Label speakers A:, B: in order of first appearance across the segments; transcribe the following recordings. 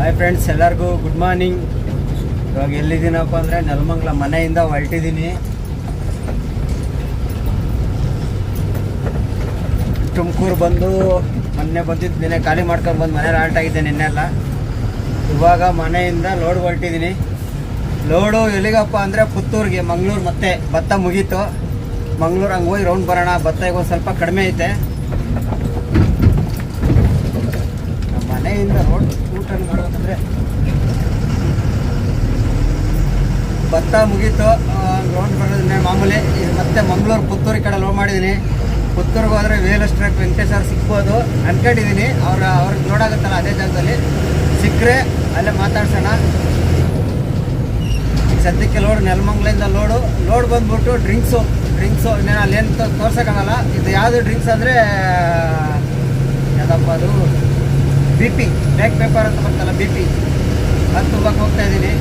A: Hi friends ಎಲ್ಲರಿಗೂ good morning ಇವಾಗ ಎಲ್ಲಿದ್ದೀನಪ್ಪ ಅಂದರೆ ನೆಲಮಂಗ್ಲ ಮನೆಯಿಂದ ಹೊರಟಿದ್ದೀನಿ. ತುಮಕೂರು ಬಂದು ಮೊನ್ನೆ ಬಂದಿದ್ದು ನಿನ್ನೆ ಖಾಲಿ ಮಾಡ್ಕೊಂಡು ಬಂದು ಮನೇಲಿ ಆಲ್ಟ್ ಆಗಿದ್ದೆ ನಿನ್ನೆಲ್ಲ ಇವಾಗ ಮನೆಯಿಂದ ಲೋಡ್ ಹೊರಟಿದ್ದೀನಿ. ಲೋಡು ಎಲ್ಲಿಗಪ್ಪ ಅಂದರೆ ಪುತ್ತೂರಿಗೆ, ಮಂಗಳೂರು ಮತ್ತೆ ಭತ್ತ ಮುಗೀತು. ಮಂಗ್ಳೂರು ಹಂಗೆ ಹೋಗಿ ರೌಂಡ್ ಬರೋಣ, ಭತ್ತ ಈಗ ಸ್ವಲ್ಪ ಕಡಿಮೆ ಐತೆ ನಮ್ಮ ಮನೆಯಿಂದ ರೋಡ್ ಊಟನ್ನು ಮಾಡ್ಬೇಕಂದ್ರೆ ಭತ್ತ ಮುಗೀತು ಗ್ರೌಂಡ್ ಬರೋದನ್ನೇ ಮಾಮೂಲಿ ಮತ್ತೆ ಮಂಗಳೂರು ಪುತ್ತೂರು ಕಡೆ ಲೋಡ್ ಮಾಡಿದ್ದೀನಿ ಪುತ್ತೂರಿಗೆ ಹೋದರೆ ವೇಲ್ ಟ್ರಕ್ ವೆಂಕಟೇಶ್ ಅವ್ರು ಸಿಗ್ಬೋದು. ಅನ್ಕೊಂಡಿದ್ದೀನಿ ಅವ್ರ ಅವ್ರಿಗೆ ನೋಡಾಗುತ್ತಲ್ಲ ಅದೇ ಜಾಗದಲ್ಲಿ. ಸಿಕ್ಕರೆ ಅಲ್ಲೇ ಮಾತಾಡ್ಸೋಣ. ಸದ್ಯಕ್ಕೆ ಲೋಡ್ ನೆಲಮಂಗ್ಲಿಂದ ಲೋಡು ಲೋಡ್ ಬಂದ್ಬಿಟ್ಟು ಡ್ರಿಂಕ್ಸು ಡ್ರಿಂಕ್ಸು ಇನ್ನೇನು ಅಲ್ಲೇನು ತೋರ್ಸೋಕ್ಕಾಗಲ್ಲ. ಇದು ಯಾವುದು ಡ್ರಿಂಕ್ಸ್ ಅಂದರೆ, ಯಾವುದಪ್ಪ ಅದು? ಬಿ ಪಿ ಬ್ಲ್ಯಾಕ್ ಪೇಪರ್ ಅಂತ ಬರ್ತಲ್ಲ ಬಿ ಪಿ ಅದು ತುಂಬಕ್ಕೆ ಹೋಗ್ತಾ ಇದ್ದೀನಿ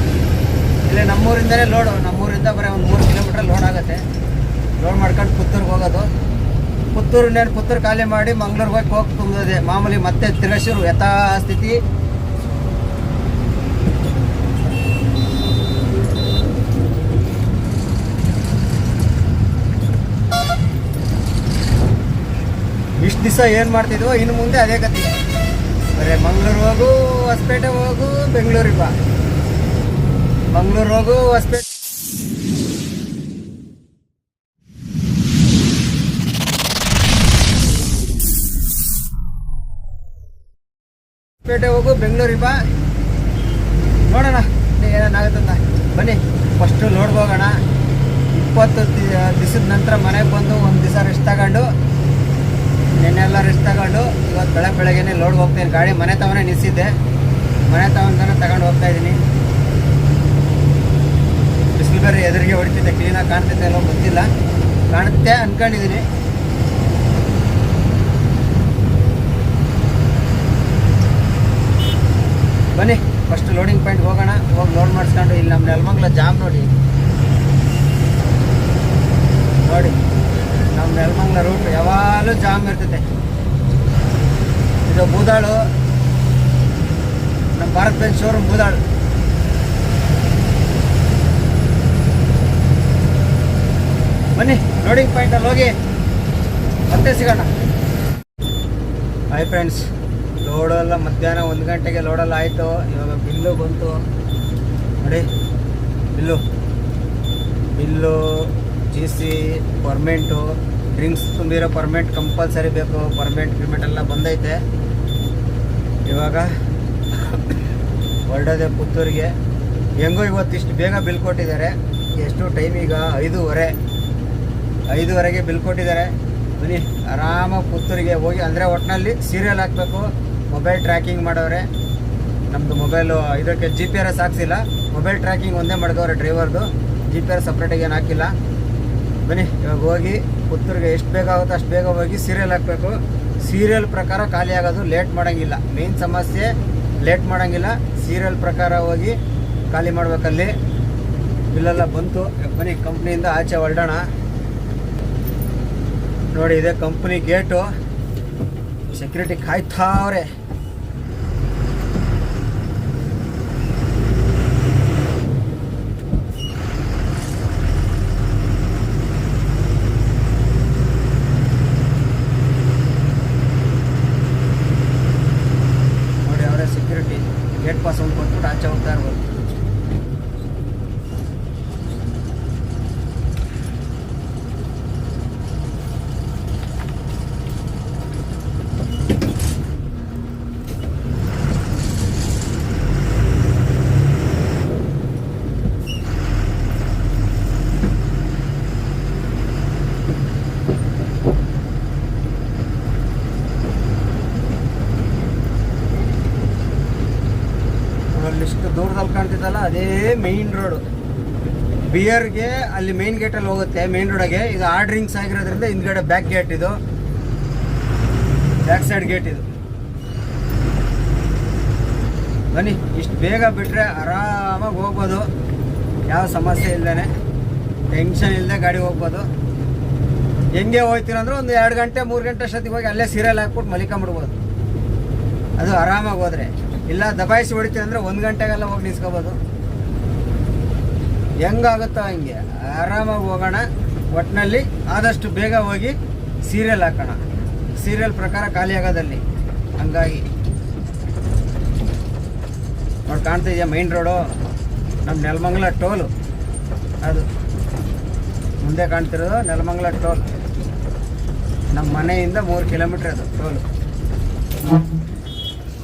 A: ಇಲ್ಲಿ ನಮ್ಮೂರಿಂದಲೇ ಲೋಡು ನಮ್ಮೂರಿಂದ ಬರೀ ಒಂದು ಮೂರು ಕಿಲೋಮೀಟ್ರ್ ಲೋಡ್ ಆಗುತ್ತೆ. ಲೋಡ್ ಮಾಡ್ಕೊಂಡು ಪುತ್ತೂರಿಗೆ ಹೋಗೋದು. ಪುತ್ತೂರು ಇನ್ನೇನು ಪುತ್ತೂರು ಖಾಲಿ ಮಾಡಿ ಮಂಗ್ಳೂರಿಗೆ ಹೋಗಿ ಹೋಗಿ ತುಂಬಿದೆ ಮಾಮೂಲಿ ಮತ್ತೆ ತಿರುಗಶೂರು ಯಥಾ ಸ್ಥಿತಿ. ಇಷ್ಟು ದಿವಸ ಏನು ಮಾಡ್ತಿದ್ವೋ, ಇನ್ನು ಮುಂದೆ ಅದೇ ಕತೆ ಬರೀ ಮಂಗ್ಳೂರು ಹೋಗು ಹೊಸಪೇಟೆ ಹೋಗು, ಬೆಂಗಳೂರಿಗೆ ಬಾ. ಮಂಗಳೂರು ಹೋಗು ಹೊಸಪೇಟೆ ಪೇಟೆ ಹೋಗು, ಬೆಂಗಳೂರಿಗೆ ಬಾ. ನೋಡೋಣ ಏನಾಗುತ್ತಂತ ಬನ್ನಿ ಫಸ್ಟು ನೋಡ್ಬೋಗೋಣ ಇಪ್ಪತ್ತು ದಿವಸದ ನಂತರ ಮನೆಗೆ ಬಂದು ಒಂದು ದಿವಸ ರೆಸ್ಟ್ ತಗೊಂಡು ನೆನ್ನೆಲ್ಲ ರೆಸ್ಟ್ ತಗೊಂಡು ಇವತ್ತು ಬೆಳಗ್ಗೆ ಬೆಳಗ್ಗೆನೆ ಲೋಡ್ಗೆ ಹೋಗ್ತೀನಿ ಗಾಡಿ ಮನೆ ತವನೇ ನಿಲ್ಸಿದ್ದೆ. ಮನೆ ತವನ ತಗೊಂಡು ಹೋಗ್ತಾ ಇದ್ದೀನಿ. ಬೇರೆ ಎದುರಿಗೆ ಹೊಡಿತಿದ್ದೆ ಕ್ಲೀನಾಗಿ ಕಾಣ್ತಿದ್ದೆ ಎಲ್ಲೋ ಗೊತ್ತಿಲ್ಲ. ಕಾಣುತ್ತೆ ಅನ್ಕೊಂಡಿದ್ದೀನಿ ಬನ್ನಿ ಫಸ್ಟ್ ಲೋಡಿಂಗ್ ಪಾಯಿಂಟ್ ಹೋಗೋಣ. ಹೋಗಿ ಲೋಡ್ ಮಾಡಿಸ್ಕೊಂಡು ಇಲ್ಲಿ ನಮ್ಮ ನೆಲಮಂಗ್ಲ ಜಾಮ್ ನೋಡಿ. ನೋಡಿ ನಮ್ಮ ನೆಲಮಂಗ್ಲ ರೂಟ್ ಯಾವಾಗಲೂ ಜಾಮ್ ಇರ್ತೈತೆ. ಇದು ಬೂದಾಳು ನಮ್ಮ ಭಾರತ್ ಬೆಂಚ್ ಶೋರೂಮ್ ಬೂದಾಳು ಬನ್ನಿ ಲೋಡಿಂಗ್ ಪಾಯಿಂಟಲ್ಲಿ ಹೋಗಿ ಮತ್ತೆ ಸಿಗೋಣ. ಹಾಯ್ ಫ್ರೆಂಡ್ಸ್ ಲೋಡೆಲ್ಲ ಮಧ್ಯಾಹ್ನ ಒಂದು ಗಂಟೆಗೆ ಲೋಡೆಲ್ಲ ಆಯಿತು. ಇವಾಗ ಬಿಲ್ಲು ಬಂತು. ನೋಡಿ, bill. Bill G C permit drinks ತುಂಬಿರೋ permit compulsory ಬೇಕು. ಪರ್ಮೆಂಟ್ ಗಿರ್ಮೆಂಟ್ ಎಲ್ಲ ಬಂದೈತೆ. ಇವಾಗ ಹೊರಡೋದೆ ಪುತ್ತೂರಿಗೆ. ಹೆಂಗೋ ಇವತ್ತಿಷ್ಟು ಬೇಗ ಬಿಲ್ ಕೊಟ್ಟಿದ್ದಾರೆ. ಎಷ್ಟು ಟೈಮ್ ಈಗ? ಐದೂವರೆ. ಐದುವರೆಗೆ ಬಿಲ್ ಕೊಟ್ಟಿದ್ದಾರೆ. ಬನ್ನಿ ಆರಾಮಾಗಿ ಪುತ್ತೂರಿಗೆ ಹೋಗಿ, ಅಂದರೆ ಒಟ್ಟಿನಲ್ಲಿ ಸೀರಿಯಲ್ ಹಾಕಬೇಕು. ಮೊಬೈಲ್ ಟ್ರ್ಯಾಕಿಂಗ್ ಮಾಡೋರೆ. ನಮ್ಮದು ಮೊಬೈಲು ಇದಕ್ಕೆ ಜಿ ಪಿ ಆರ್ ಎಸ್ ಹಾಕ್ಸಿಲ್ಲ. ಮೊಬೈಲ್ ಟ್ರ್ಯಾಕಿಂಗ್ ಒಂದೇ ಮಾಡಿದವ್ರೆ ಡ್ರೈವರ್ದು ಜಿ ಪಿ ಆರ್ ಸಪ್ರೇಟಾಗಿ ಏನು ಹಾಕಿಲ್ಲ. ಬನ್ನಿ, ಇವಾಗ ಹೋಗಿ ಪುತ್ತೂರಿಗೆ ಎಷ್ಟು ಬೇಗ ಆಗುತ್ತೋ ಅಷ್ಟು ಬೇಗ ಹೋಗಿ ಸೀರಿಯಲ್ ಹಾಕಬೇಕು. ಸೀರಿಯಲ್ ಪ್ರಕಾರ ಖಾಲಿ ಆಗೋದು ಲೇಟ್ ಮಾಡೋಂಗಿಲ್ಲ. ಮೇನ್ ಸಮಸ್ಯೆ ಲೇಟ್ ಮಾಡೋಂಗಿಲ್ಲ. ಸೀರಿಯಲ್ ಪ್ರಕಾರ ಹೋಗಿ ಖಾಲಿ ಮಾಡಬೇಕಲ್ಲಿ. ಬಿಲ್ಲೆಲ್ಲ ಬಂತು. ಬನ್ನಿ ಕಂಪ್ನಿಯಿಂದ ಆಚೆ ಹೊರಡೋಣ. ನೋಡಿ ಇದೆ ಕಂಪ್ನಿ ಗೇಟು ಸೆಕ್ಯೂರಿಟಿ ಕಾಯ್ತಾವ್ರೆ ನೋಡಿ ಅವರೇ ಸೆಕ್ಯೂರಿಟಿ ಗೇಟ್ ಪಾಸ್ ಒಂದು ಕೊಟ್ಬಿಟ್ಟು ಆಚೆ ಹೋಗ್ತಾ ಇರ್ಬೋದು ಅಲ್ಲಿ ಇಷ್ಟು ದೂರದಲ್ಲಿ ಕಾಣ್ತಿದ್ದಲ್ಲ ಅದೇ ಮೇಯ್ನ್ ರೋಡು ಬಿಯರ್ಗೆ ಅಲ್ಲಿ ಮೇನ್ ಗೇಟಲ್ಲಿ ಹೋಗುತ್ತೆ. ಮೇನ್ ರೋಡಗೆ ಇದು ಆ ಡ್ರಿಂಕ್ಸ್ ಆಗಿರೋದ್ರಿಂದ ಹಿಂದ್ಗಡೆ ಬ್ಯಾಕ್ ಗೇಟ್ ಇದು. ಬ್ಯಾಕ್ ಸೈಡ್ ಗೇಟ್ ಇದು. ಬನ್ನಿ, ಇಷ್ಟು ಬೇಗ ಬಿಟ್ಟರೆ ಆರಾಮಾಗಿ ಹೋಗ್ಬೋದು. ಯಾವ ಸಮಸ್ಯೆ ಇಲ್ಲದೇ ಟೆನ್ಷನ್ ಇಲ್ಲದೆ ಗಾಡಿ ಹೋಗ್ಬೋದು. ಹೆಂಗೆ ಹೋಗ್ತೀರಂದ್ರೆ ಒಂದು ಎರಡು ಗಂಟೆ, ಮೂರು ಗಂಟೆ ಅಷ್ಟೊತ್ತಿಗೆ ಹೋಗಿ ಅಲ್ಲೇ ಸೀರಿಯಲ್ ಹಾಕ್ಬಿಟ್ಟು ಮಲಿಕೊಂಬಿಡ್ಬೋದು. ಅದು ಆರಾಮಾಗಿ ಹೋದರೆ. ಇಲ್ಲ ದಬಾಯಿಸಿ ಹೊಡಿತೀವಿ ಅಂದರೆ ಒಂದು ಗಂಟೆಗೆಲ್ಲ ಹೋಗಿ ನಿಲ್ಸ್ಕೋಬೋದು ಹೆಂಗಾಗುತ್ತೋ ಹಂಗೆ. ಆರಾಮಾಗಿ ಹೋಗೋಣ. ಒಟ್ಟಿನಲ್ಲಿ ಆದಷ್ಟು ಬೇಗ ಹೋಗಿ ಸೀರಿಯಲ್ ಹಾಕೋಣ. ಸೀರಿಯಲ್ ಪ್ರಕಾರ ಖಾಲಿ ಆಗೋದಲ್ಲಿ. ಹಂಗಾಗಿ. ನೋಡಿ ಕಾಣ್ತಾ ಇದೆಯಾ ಮೈನ್ ರೋಡು ನಮ್ಮ ನೆಲಮಂಗಲ ಟೋಲು. ಅದು ಮುಂದೆ ಕಾಣ್ತಿರೋದು ನೆಲಮಂಗಲ ಟೋಲ್. ನಮ್ಮ ಮನೆಯಿಂದ ಮೂರು ಕಿಲೋಮೀಟ್ರ್ ಅದು ಟೋಲು.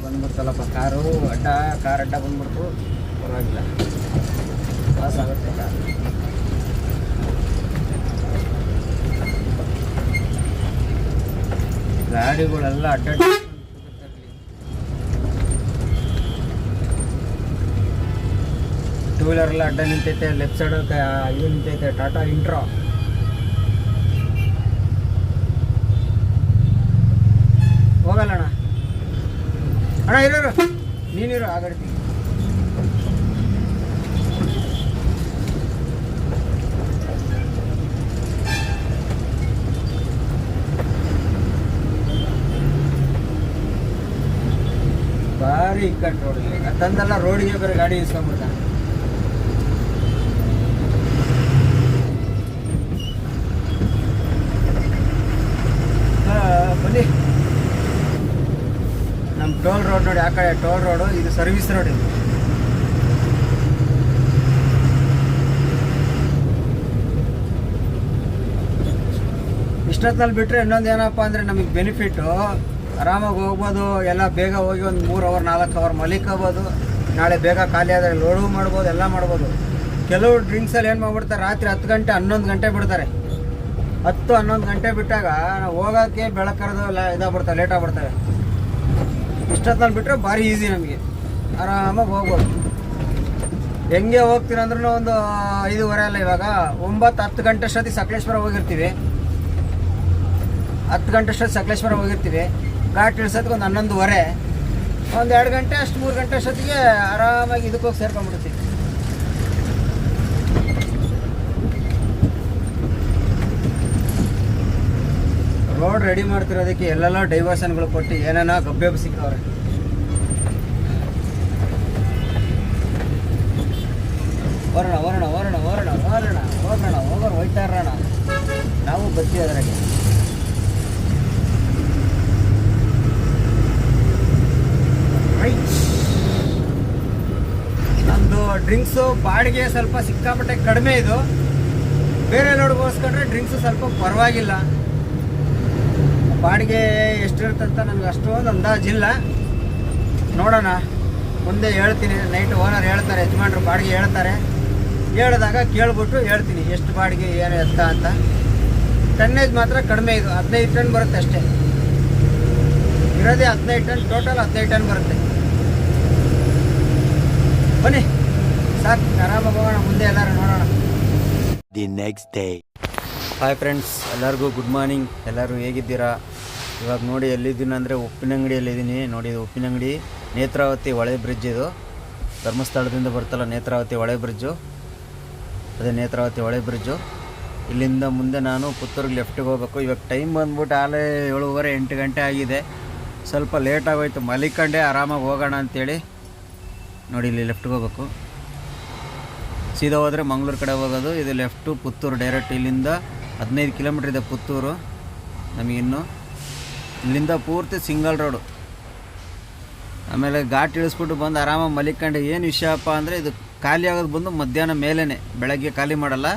A: ಬಂದ್ಬಿಡ್ತಲ್ಲಪ್ಪ, ಕಾರು ಅಡ್ಡ, ಕಾರ್ ಅಡ್ಡ ಬಂದ್ಬಿಡ್ತು. ಪರವಾಗಿಲ್ಲ. ಆಗುತ್ತೆ ಗಾಡಿಗಳೆಲ್ಲ ಅಡ್ಡ ಟೂ ವೀಲರ್ ಎಲ್ಲ ಅಡ್ಡ ನಿಂತೈತೆ ಲೆಫ್ಟ್ ಸೈಡ್ ಇದು ನಿಂತೈತೆ ಟಾಟಾ ಇಂಟ್ರೋ ಹೋಗಲ್ಲ ಅಣ್ಣ ಅಣ್ಣ ಇರೋರು ನೀನಿರೋ ಆ ಭಾರಿ ಇಕ್ಕಟ್ಟು ರೋಡಿಗೆ ತಂದೆಲ್ಲ ರೋಡಿಗೆ ಬೇರೆ ಗಾಡಿ ಇಸ್ಕೊಂಡ್ಬಿಡ್ತಾನೆ. ಬನ್ನಿ. ನಮ್ಮ ಟೋಲ್ ರೋಡ್ ನೋಡಿ, ಆ ಕಡೆ ಟೋಲ್ ರೋಡು, ಇದು ಸರ್ವಿಸ್ ರೋಡ್ ಇದು. ಇಷ್ಟೊತ್ತಲ್ಲಿ ಬಿಟ್ಟರೆ ಇನ್ನೊಂದು ಏನಪ್ಪ ಅಂದರೆ ನಮಗೆ ಬೆನಿಫಿಟ್ಟು ಆರಾಮಾಗಿ ಹೋಗ್ಬೋದು, ಎಲ್ಲ ಬೇಗ ಹೋಗಿ ಒಂದು ಮೂರು ಅವರ್ ನಾಲ್ಕು ಅವರ್ ಮಲಿಕೋಬೋದು ನಾಳೆ ಬೇಗ ಖಾಲಿ ಆದರೆ ಲೋಡು ಮಾಡ್ಬೋದು, ಎಲ್ಲ ಮಾಡ್ಬೋದು. ಕೆಲವು ಡ್ರಿಂಕ್ಸಲ್ಲಿ ಏನು ಮಾಡ್ಬಿಡ್ತಾರೆ, ರಾತ್ರಿ ಹತ್ತು ಗಂಟೆ, ಹನ್ನೊಂದು ಗಂಟೆ ಬಿಡ್ತಾರೆ. ಹತ್ತು, ಹನ್ನೊಂದು ಗಂಟೆ ಬಿಟ್ಟಾಗ ನಾವು ಹೋಗೋಕ್ಕೆ ಬೆಳಕರದು ಎಲ್ಲ ಇದಾಗ್ಬಿಡ್ತಾರೆ ಲೇಟ್ ಆಗ್ಬಿಡ್ತವೆ. ಇಷ್ಟೊತ್ತಲ್ಲಿ ಬಿಟ್ಟರೆ ಭಾರಿ ಈಸಿ ನಮಗೆ. ಆರಾಮಾಗಿ ಹೋಗ್ಬೋದು. ಹೆಂಗೆ ಹೋಗ್ತೀರಂದ್ರೂ ಒಂದು ಐದೂವರೆ ಅಲ್ಲ ಇವಾಗ, ಒಂಬತ್ತು, ಹತ್ತು ಗಂಟೆ ಅಷ್ಟೊತ್ತಿಗೆ ಸಕಲೇಶ್ವರ ಹೋಗಿರ್ತೀವಿ. ಹತ್ತು ಗಂಟೆ ಅಷ್ಟೊತ್ತು ಸಕಲೇಶ್ವರ ಹೋಗಿರ್ತೀವಿ. ಘಾಟ್ ಇಳಿಸೋದಕ್ಕೆ ಒಂದು ಹನ್ನೊಂದುವರೆ ಒಂದು ಎರಡು ಗಂಟೆ ಅಷ್ಟು ಮೂರು ಗಂಟೆ ಅಷ್ಟೊತ್ತಿಗೆ ಆರಾಮಾಗಿ ಇದಕ್ಕೆ ಹೋಗಿ ಸೇರ್ಕೊಂಡ್ಬಿಡ್ತೀವಿ ರೋಡ್ ರೆಡಿ ಮಾಡ್ತಿರೋದಕ್ಕೆ ಎಲ್ಲೆಲ್ಲ ಡೈವರ್ಷನ್ಗಳು ಕೊಟ್ಟು ಏನೇನೋ ಗಬ್ಬೆ ಸಿಕ್ಕವ್ರೆ ವರ್ಣ ವರ್ಣ ವರ್ಣ ವರ್ಣ ವರ್ಣ ಹೋಗೋಣ ಹೋಗೋರು ಹೋಯ್ತಾ ಇರೋಣ ನಾವು ಬರ್ತೀವಿ ಅದರಾಗೆ ನಂದು ಡ್ರಿಂಕ್ಸು ಬಾಡಿಗೆ ಸ್ವಲ್ಪ ಸಿಕ್ಕಾಪಟ್ಟೆ ಕಡಿಮೆ ಇದು. ಬೇರೆ ನೋಡ್ಬೋಸ್ಕೊಂಡ್ರೆ ಡ್ರಿಂಕ್ಸು ಸ್ವಲ್ಪ ಪರವಾಗಿಲ್ಲ. ಬಾಡಿಗೆ ಎಷ್ಟಿರುತ್ತಂತ ನನಗೆ ಅಷ್ಟೊಂದು ಅಂದಾಜಿಲ್ಲ ನೋಡೋಣ. ಮುಂದೆ ಹೇಳ್ತೀನಿ. ನೈಟ್ ಓನರ್ ಹೇಳ್ತಾರೆ, ಯಜಮಾನ್ರು ಬಾಡಿಗೆ ಹೇಳ್ತಾರೆ. ಹೇಳಿದಾಗ ಕೇಳ್ಬಿಟ್ಟು ಹೇಳ್ತೀನಿ, ಎಷ್ಟು ಬಾಡಿಗೆ, ಏನು ಎತ್ತ ಅಂತ. ಟನ್ನೇಜ್ ಮಾತ್ರ ಕಡಿಮೆ ಇದು. ಹದಿನೈದು ಟನ್ ಬರುತ್ತೆ ಅಷ್ಟೇ. ಇರೋದೇ ಹದಿನೈದು ಟನ್, ಟೋಟಲ್ ಹದಿನೈದು ಟನ್ ಬರುತ್ತೆ. ಬನ್ನಿ. ಸಾಕು ಆರಾಮಾಗಿ ಹೋಗೋಣ ಮುಂದೆ ಎಲ್ಲರೂ ನೋಡೋಣ.
B: The next day
A: hi friends ಎಲ್ಲರಿಗೂ ಗುಡ್ ಮಾರ್ನಿಂಗ್ ಎಲ್ಲರೂ ಹೇಗಿದ್ದೀರಾ? ಇವಾಗ ನೋಡಿ ಎಲ್ಲಿದ್ದೀನಿ ಅಂದರೆ ಉಪ್ಪಿನಂಗಡಿಯಲ್ಲಿದ್ದೀನಿ. ನೋಡಿ ಇದು ಉಪ್ಪಿನಂಗಡಿ ನೇತ್ರಾವತಿ ಹೊಳೆ ಬ್ರಿಡ್ಜ್ ಇದು. ಧರ್ಮಸ್ಥಳದಿಂದ ಬರ್ತಲ್ಲ ನೇತ್ರಾವತಿ ಹೊಳೆ ಬ್ರಿಡ್ಜು ಅದೇ ನೇತ್ರಾವತಿ ಹೊಳೆ ಬ್ರಿಡ್ಜು ಇಲ್ಲಿಂದ ಮುಂದೆ ನಾನು ಪುತ್ತೂರಿಗೆ ಲೆಫ್ಟಿಗೆ ಹೋಗ್ಬೇಕು. ಇವಾಗ ಟೈಮ್ ಬಂದ್ಬಿಟ್ಟು ಆಲೇ ಏಳುವರೆ ಎಂಟು ಗಂಟೆ ಆಗಿದೆ. ಸ್ವಲ್ಪ ಲೇಟ್ ಆಗೋಯ್ತು. ಮಲಿಕಂಡೆ ಆರಾಮಾಗಿ ಹೋಗೋಣ ಅಂತೇಳಿ. ನೋಡಿ ಇಲ್ಲಿ ಲೆಫ್ಟ್ಗೆ ಹೋಗ್ಬೇಕು. ಸೀದಾ ಹೋದರೆ ಮಂಗಳೂರು ಕಡೆ ಹೋಗೋದು. ಇದು ಲೆಫ್ಟು ಪುತ್ತೂರು ಡೈರೆಕ್ಟ್ ಇಲ್ಲಿಂದ ಹದಿನೈದು ಕಿಲೋಮೀಟ್ರ್ ಇದೆ ಪುತ್ತೂರು. ನಮಗಿನ್ನು ಇಲ್ಲಿಂದ ಪೂರ್ತಿ ಸಿಂಗಲ್ ರೋಡು ಆಮೇಲೆ ಘಾಟ್ ಇಳಿಸ್ಬಿಟ್ಟು ಬಂದು ಆರಾಮಾಗಿ ಮಲಿಕೊಂಡು ಏನು ವಿಷಯಪ್ಪ ಅಂದರೆ ಇದು ಖಾಲಿ ಆಗೋದು ಬಂದು ಮಧ್ಯಾಹ್ನ ಮೇಲೇ ಬೆಳಗ್ಗೆ ಖಾಲಿ ಮಾಡಲ್ಲ.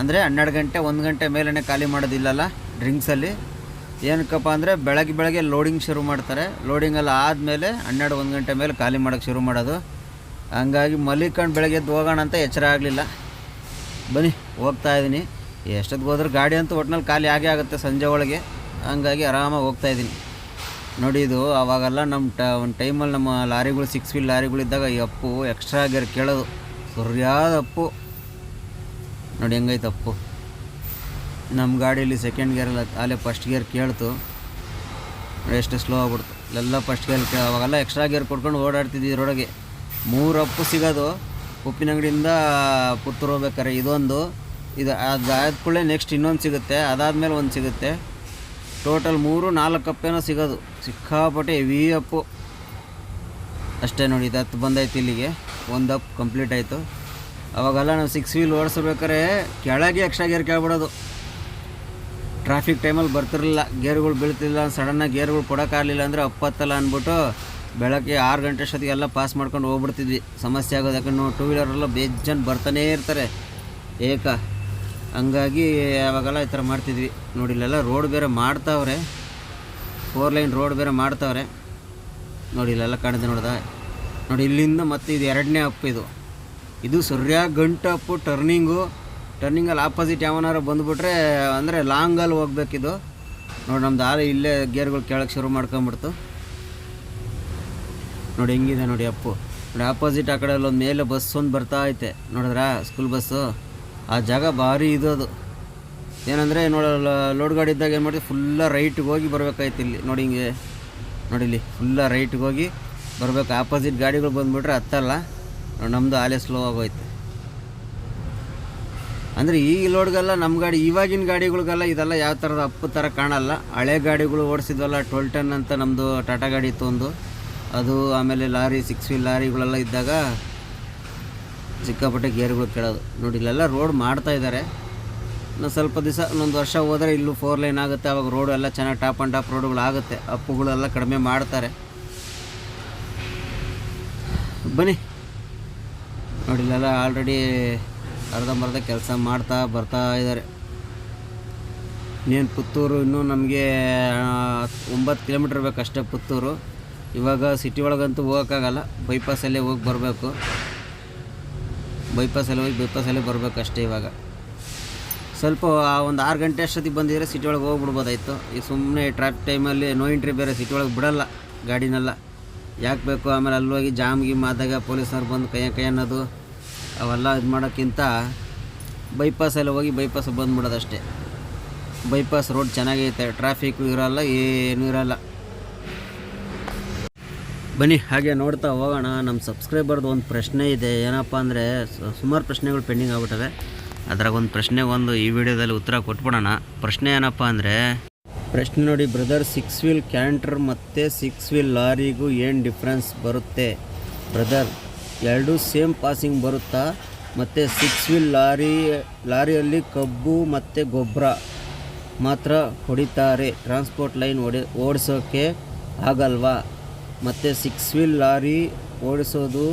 A: ಅಂದರೆ ಹನ್ನೆರಡು ಗಂಟೆ, ಒಂದು ಗಂಟೆ ಮೇಲೇ ಖಾಲಿ ಮಾಡೋದಿಲ್ಲಲ್ಲ ಡ್ರಿಂಕ್ಸಲ್ಲಿ ಏನಕ್ಕಪ್ಪ ಅಂದರೆ ಬೆಳಗ್ಗೆ ಬೆಳಗ್ಗೆ ಲೋಡಿಂಗ್ ಶುರು ಮಾಡ್ತಾರೆ. ಲೋಡಿಂಗ್ ಎಲ್ಲ ಆದಮೇಲೆ ಹನ್ನೆರಡು, ಒಂದು ಗಂಟೆ ಮೇಲೆ ಖಾಲಿ ಮಾಡೋಕ್ಕೆ ಶುರು ಮಾಡೋದು. ಹಂಗಾಗಿ ಮಲಿಕೊಂಡು ಬೆಳಗ್ಗೆ ಎದ್ದು ಹೋಗೋಣ ಅಂತ ಎಚ್ಚರ ಆಗಲಿಲ್ಲ. ಬನ್ನಿ, ಹೋಗ್ತಾ ಇದ್ದೀನಿ. ಎಷ್ಟೊತ್ತಿಗೆ ಹೋದ್ರೆ ಗಾಡಿ ಅಂತೂ ಒಟ್ನಲ್ಲಿ ಖಾಲಿ ಆಗೇ ಆಗುತ್ತೆ ಸಂಜೆ ಒಳಗೆ. ಹಂಗಾಗಿ ಆರಾಮಾಗಿ ಹೋಗ್ತಾ ಇದ್ದೀನಿ. ನೋಡಿ, ಇದು ಅವಾಗೆಲ್ಲ ನಮ್ಮ ಟ, ಒಂದು ಟೈಮಲ್ಲಿ ನಮ್ಮ ಲಾರಿಗಳು, ಸಿಕ್ಸ್ ವೀಲ್ ಲಾರಿಗಳಿದ್ದಾಗ ಈ ಅಪ್ಪು ಎಕ್ಸ್ಟ್ರಾ ಗೇರ್ ಕೇಳೋದು. ಸರಿಯಾದ ಅಪ್ಪು. ನೋಡಿ, ಹೆಂಗೈತೆ ಅಪ್ಪು. ನಮ್ಮ ಗಾಡಿಯಲ್ಲಿ ಸೆಕೆಂಡ್ ಗೇರಲ್ಲಿ ಅಲ್ಲೇ ಫಸ್ಟ್ ಗೇರ್ ಕೇಳ್ತು. ಎಷ್ಟು ಸ್ಲೋ ಆಗ್ಬಿಡ್ತು. ಎಲ್ಲ ಫಸ್ಟ್ ಗೇರ್ ಕೇಳ ಅವಾಗೆಲ್ಲ ಎಕ್ಸ್ಟ್ರಾ ಗೇರ್ ಕೊಡ್ಕೊಂಡು ಓಡಾಡ್ತಿದ್ವಿ ರೋಡಿಗೆ ಮೂರು ಅಪ್ಪು ಸಿಗೋದು. ಉಪ್ಪಿನಂಗಡಿಯಿಂದ ಪುತ್ತೂರು ಹೋಗ್ಬೇಕಾರೆ ಇದೊಂದು. ಇದು ಅದಾದ ಕೂಡಲೇ ನೆಕ್ಸ್ಟ್ ಇನ್ನೊಂದು ಸಿಗುತ್ತೆ. ಅದಾದಮೇಲೆ ಒಂದು ಸಿಗುತ್ತೆ. ಟೋಟಲ್ ಮೂರು, ನಾಲ್ಕು ಅಪ್ಪೇನೋ ಸಿಗೋದು. ಸಿಕ್ಕಾಪಟ್ಟೆ ಹೆವಿ ಅಪ್ಪು. ಅಷ್ಟೇ ನೋಡಿ, ಇದು ಹತ್ತು ಬಂದಾಯ್ತು ಇಲ್ಲಿಗೆ. ಒಂದು ಅಪ್ ಕಂಪ್ಲೀಟ್ ಆಯಿತು. ಅವಾಗೆಲ್ಲ ನಾವು ಸಿಕ್ಸ್ ವೀಲ್ ಓಡಿಸ್ಬೇಕಾರೆ ಕೆಳಗೆ ಎಕ್ಸ್ಟ್ರಾ ಗೇರ್ ಕೇಳ್ಬಿಡೋದು. ಟ್ರಾಫಿಕ್ ಟೈಮಲ್ಲಿ ಬರ್ತಿರಲಿಲ್ಲ. ಗೇರ್ಗಳು ಬೀಳ್ತಿಲ್ಲ ಸಡನ್ನಾಗಿ ಗೇರ್ಗಳು ಕೊಡೋಕ್ಕಾಗಲಿಲ್ಲ ಅಂದರೆ ಅಪ್ಪತ್ತಲ್ಲ ಅಂದ್ಬಿಟ್ಟು ಬೆಳಗ್ಗೆ ಆರು ಗಂಟೆ ಅಷ್ಟೊತ್ತಿಗೆಲ್ಲ ಪಾಸ್ ಮಾಡ್ಕೊಂಡು ಹೋಗ್ಬಿಡ್ತಿದ್ವಿ. ಸಮಸ್ಯೆ ಆಗೋದು ಯಾಕಂದ್ರೆ ಟೂ ವೀಲರೆಲ್ಲ ಬೇಜನ್ ಬರ್ತಾನೇ ಇರ್ತಾರೆ. ಏಕ, ಹಂಗಾಗಿ ಯಾವಾಗೆಲ್ಲ ಈ ಥರ ಮಾಡ್ತಿದ್ವಿ. ನೋಡಿ, ಇಲ್ಲೆಲ್ಲ ರೋಡ್ ಬೇರೆ ಮಾಡ್ತಾವ್ರೆ. ಫೋರ್ ಲೈನ್ ರೋಡ್ ಬೇರೆ ಮಾಡ್ತಾವ್ರೆ. ನೋಡಿ, ಇಲ್ಲೆಲ್ಲ ಕಾಣಿದೆ ನೋಡ್ದ? ನೋಡಿ, ಇಲ್ಲಿಂದ ಮತ್ತೆ ಇದು ಎರಡನೇ ಅಪ್ ಇದು. ಇದು ಸರಿಯಾಗಿ ಗಂಟು ಅಪ್ಪು ಟರ್ನಿಂಗು ಟರ್ನಿಂಗಲ್ಲಿ ಆಪೋಸಿಟ್ ಯಾವನಾರು ಬಂದುಬಿಟ್ರೆ, ಅಂದರೆ ಲಾಂಗಲ್ಲಿ ಹೋಗ್ಬೇಕಿದು. ನೋಡಿ, ನಮ್ದು ಆಲೆ ಇಲ್ಲೇ ಗೇರ್ಗಳು ಕೇಳೋಕ್ಕೆ ಶುರು ಮಾಡ್ಕೊಂಬಿಡ್ತು. ನೋಡಿ ಹೆಂಗಿದೆ ನೋಡಿ ಅಪ್ಪು. ನೋಡಿ ಆಪೋಸಿಟ್ ಆ ಕಡೆ ಒಂದು ಮೇಲೆ ಬಸ್ ಒಂದು ಬರ್ತಾ ಐತೆ. ನೋಡಿದ್ರಾ? ಸ್ಕೂಲ್ ಬಸ್ಸು ಆ ಜಾಗ ಭಾರಿ ಇದು ಅದು. ಏನಂದರೆ ನೋಡ ಲೋಡ್ ಗಾಡಿ ಇದ್ದಾಗ ಏನು ಮಾಡಿದ್ವಿ ಫುಲ್ಲ ರೈಟ್ಗೆ ಹೋಗಿ ಬರ್ಬೇಕಾಯ್ತು ಇಲ್ಲಿ. ನೋಡಿ ಹಿಂಗೆ. ನೋಡಿ ಇಲ್ಲಿ ಫುಲ್ಲ ರೈಟ್ಗೆ ಹೋಗಿ ಬರಬೇಕು. ಆಪೋಸಿಟ್ ಗಾಡಿಗಳು ಬಂದುಬಿಟ್ರೆ ಹತ್ತಲ್ಲ. ನಮ್ಮದು ಆಲೆ ಸ್ಲೋ ಆಗೋಯ್ತು. ಅಂದರೆ ಈ ಲೋಡ್ಗೆಲ್ಲ ನಮ್ಮ ಗಾಡಿ, ಇವಾಗಿನ ಗಾಡಿಗಳಿಗೆಲ್ಲ ಇದೆಲ್ಲ ಯಾವ ಥರದ ಅಪ್ಪು ಥರ ಕಾಣಲ್ಲ. ಹಳೆ ಗಾಡಿಗಳು ಓಡಿಸಿದ್ವಲ್ಲ ಟೋಲ್ ಟೆನ್ ಅಂತ ನಮ್ಮದು ಟಾಟಾ ಗಾಡಿ ಇತ್ತು ಒಂದು. ಅದು ಆಮೇಲೆ ಲಾರಿ ಸಿಕ್ಸ್ ವೀಲ್ ಲಾರಿಗಳೆಲ್ಲ ಇದ್ದಾಗ ಸಿಕ್ಕಾಪಟ್ಟೆ ಗೇರ್ಗಳು ಕೇಳೋದು ನೋಡಿ, ಇಲ್ಲೆಲ್ಲ ರೋಡ್ ಮಾಡ್ತಾ ಇದ್ದಾರೆ. ಇನ್ನು ಸ್ವಲ್ಪ ದಿವಸ, ಇನ್ನೊಂದು ವರ್ಷ ಹೋದರೆ ಇಲ್ಲೂ ಫೋರ್ ಲೈನ್ ಆಗುತ್ತೆ. ಆವಾಗ ರೋಡು ಎಲ್ಲ ಚೆನ್ನಾಗಿ ಟಾಪ್ ಆ್ಯಂಡ್ ಟಾಪ್ ರೋಡುಗಳಾಗುತ್ತೆ ಅಪ್ಪುಗಳೆಲ್ಲ ಕಡಿಮೆ ಮಾಡ್ತಾರೆ. ಬನ್ನಿ. ನೋಡಿ, ಇಲ್ಲೆಲ್ಲ ಆಲ್ರೆಡಿ ಅರ್ಧಂಬರ್ಧ ಕೆಲಸ ಮಾಡ್ತಾ ಬರ್ತಾ ಇದ್ದಾರೆ. ಇನ್ನೇನು ಪುತ್ತೂರು, ಇನ್ನೂ ನಮಗೆ ಒಂಬತ್ತು ಕಿಲೋಮೀಟ್ರ್ ಬೇಕಷ್ಟೇ ಪುತ್ತೂರು. ಇವಾಗ ಸಿಟಿ ಒಳಗಂತೂ ಹೋಗೋಕ್ಕಾಗಲ್ಲ. ಬೈಪಾಸಲ್ಲೇ ಹೋಗಿ ಬರಬೇಕು. ಬೈಪಾಸಲ್ಲಿ ಹೋಗಿ ಬೈಪಾಸಲ್ಲೇ ಬರಬೇಕಷ್ಟೇ ಇವಾಗ. ಸ್ವಲ್ಪ ಒಂದು ಆರು ಗಂಟೆ ಅಷ್ಟೊತ್ತಿಗೆ ಬಂದಿದ್ರೆ ಸಿಟಿ ಒಳಗೆ ಹೋಗ್ಬಿಡ್ಬೋದಾಯ್ತು. ಈಗ ಸುಮ್ಮನೆ ಟ್ರಾಫಿಕ್ ಟೈಮಲ್ಲಿ ನೋ ಎಂಟ್ರಿ ಬೇರೆ ಸಿಟಿ ಒಳಗೆ ಬಿಡಲ್ಲ ಗಾಡಿನೆಲ್ಲ. ಯಾಕೆ ಬೇಕು? ಆಮೇಲೆ ಅಲ್ಲಿ ಹೋಗಿ ಜಾಮ್ ಗಿಮ್ ಆದಾಗ ಪೊಲೀಸ್ನವ್ರು ಬಂದು ಕೈಯ ಕೈ ಅನ್ನೋದು, ಅವೆಲ್ಲ ಇದು ಮಾಡೋಕ್ಕಿಂತ ಬೈಪಾಸಲ್ಲಿ ಹೋಗಿ ಬೈಪಾಸ್ ಬಂದ್ಬಿಡೋದಷ್ಟೇ. ಬೈಪಾಸ್ ರೋಡ್ ಚೆನ್ನಾಗೈತೆ ಟ್ರಾಫಿಕ್ ಇರೋಲ್ಲ, ಏನೂ ಇರಲ್ಲ. ಬನ್ನಿ, ಹಾಗೆ ನೋಡ್ತಾ ಹೋಗೋಣ. ನಮ್ಮ ಸಬ್ಸ್ಕ್ರೈಬರ್ದು ಒಂದು ಪ್ರಶ್ನೆ ಇದೆ. ಏನಪ್ಪ ಅಂದರೆ ಸುಮಾರು ಪ್ರಶ್ನೆಗಳು ಪೆಂಡಿಂಗ್ ಆಗ್ಬಿಟ್ಟವೆ. ಅದ್ರಾಗ ಒಂದು ಪ್ರಶ್ನೆ ಒಂದು ಈ ವಿಡಿಯೋದಲ್ಲಿ ಉತ್ತರ ಕೊಟ್ಬಿಡೋಣ. ಪ್ರಶ್ನೆ ಏನಪ್ಪ ಅಂದರೆ, ಪ್ರಶ್ನೆ ನೋಡಿ, ಬ್ರದರ್ ಸಿಕ್ಸ್ ವೀಲ್ ಕ್ಯಾಂಟ್ರ್ ಮತ್ತು ಸಿಕ್ಸ್ ವೀಲ್ ಲಾರಿಗೂ ಏನು ಡಿಫ್ರೆನ್ಸ್ ಬರುತ್ತೆ? ಬ್ರದರ್, ಎರಡೂ ಸೇಮ್ ಪಾಸಿಂಗ್ ಬರುತ್ತಾ? ಮತ್ತು ಸಿಕ್ಸ್ ವೀಲ್ ಲಾರಿ, ಲಾರಿಯಲ್ಲಿ ಕಬ್ಬು ಮತ್ತು ಗೊಬ್ಬರ ಮಾತ್ರ ಹೊಡಿತಾರೆ. ಟ್ರಾನ್ಸ್ಪೋರ್ಟ್ ಲೈನ್ ಹೊಡೆ ಓಡಿಸೋಕ್ಕೆ ಆಗಲ್ವಾ? ಮತ್ತು ಸಿಕ್ಸ್ ವೀಲ್ ಲಾರಿ ಓಡಿಸೋದು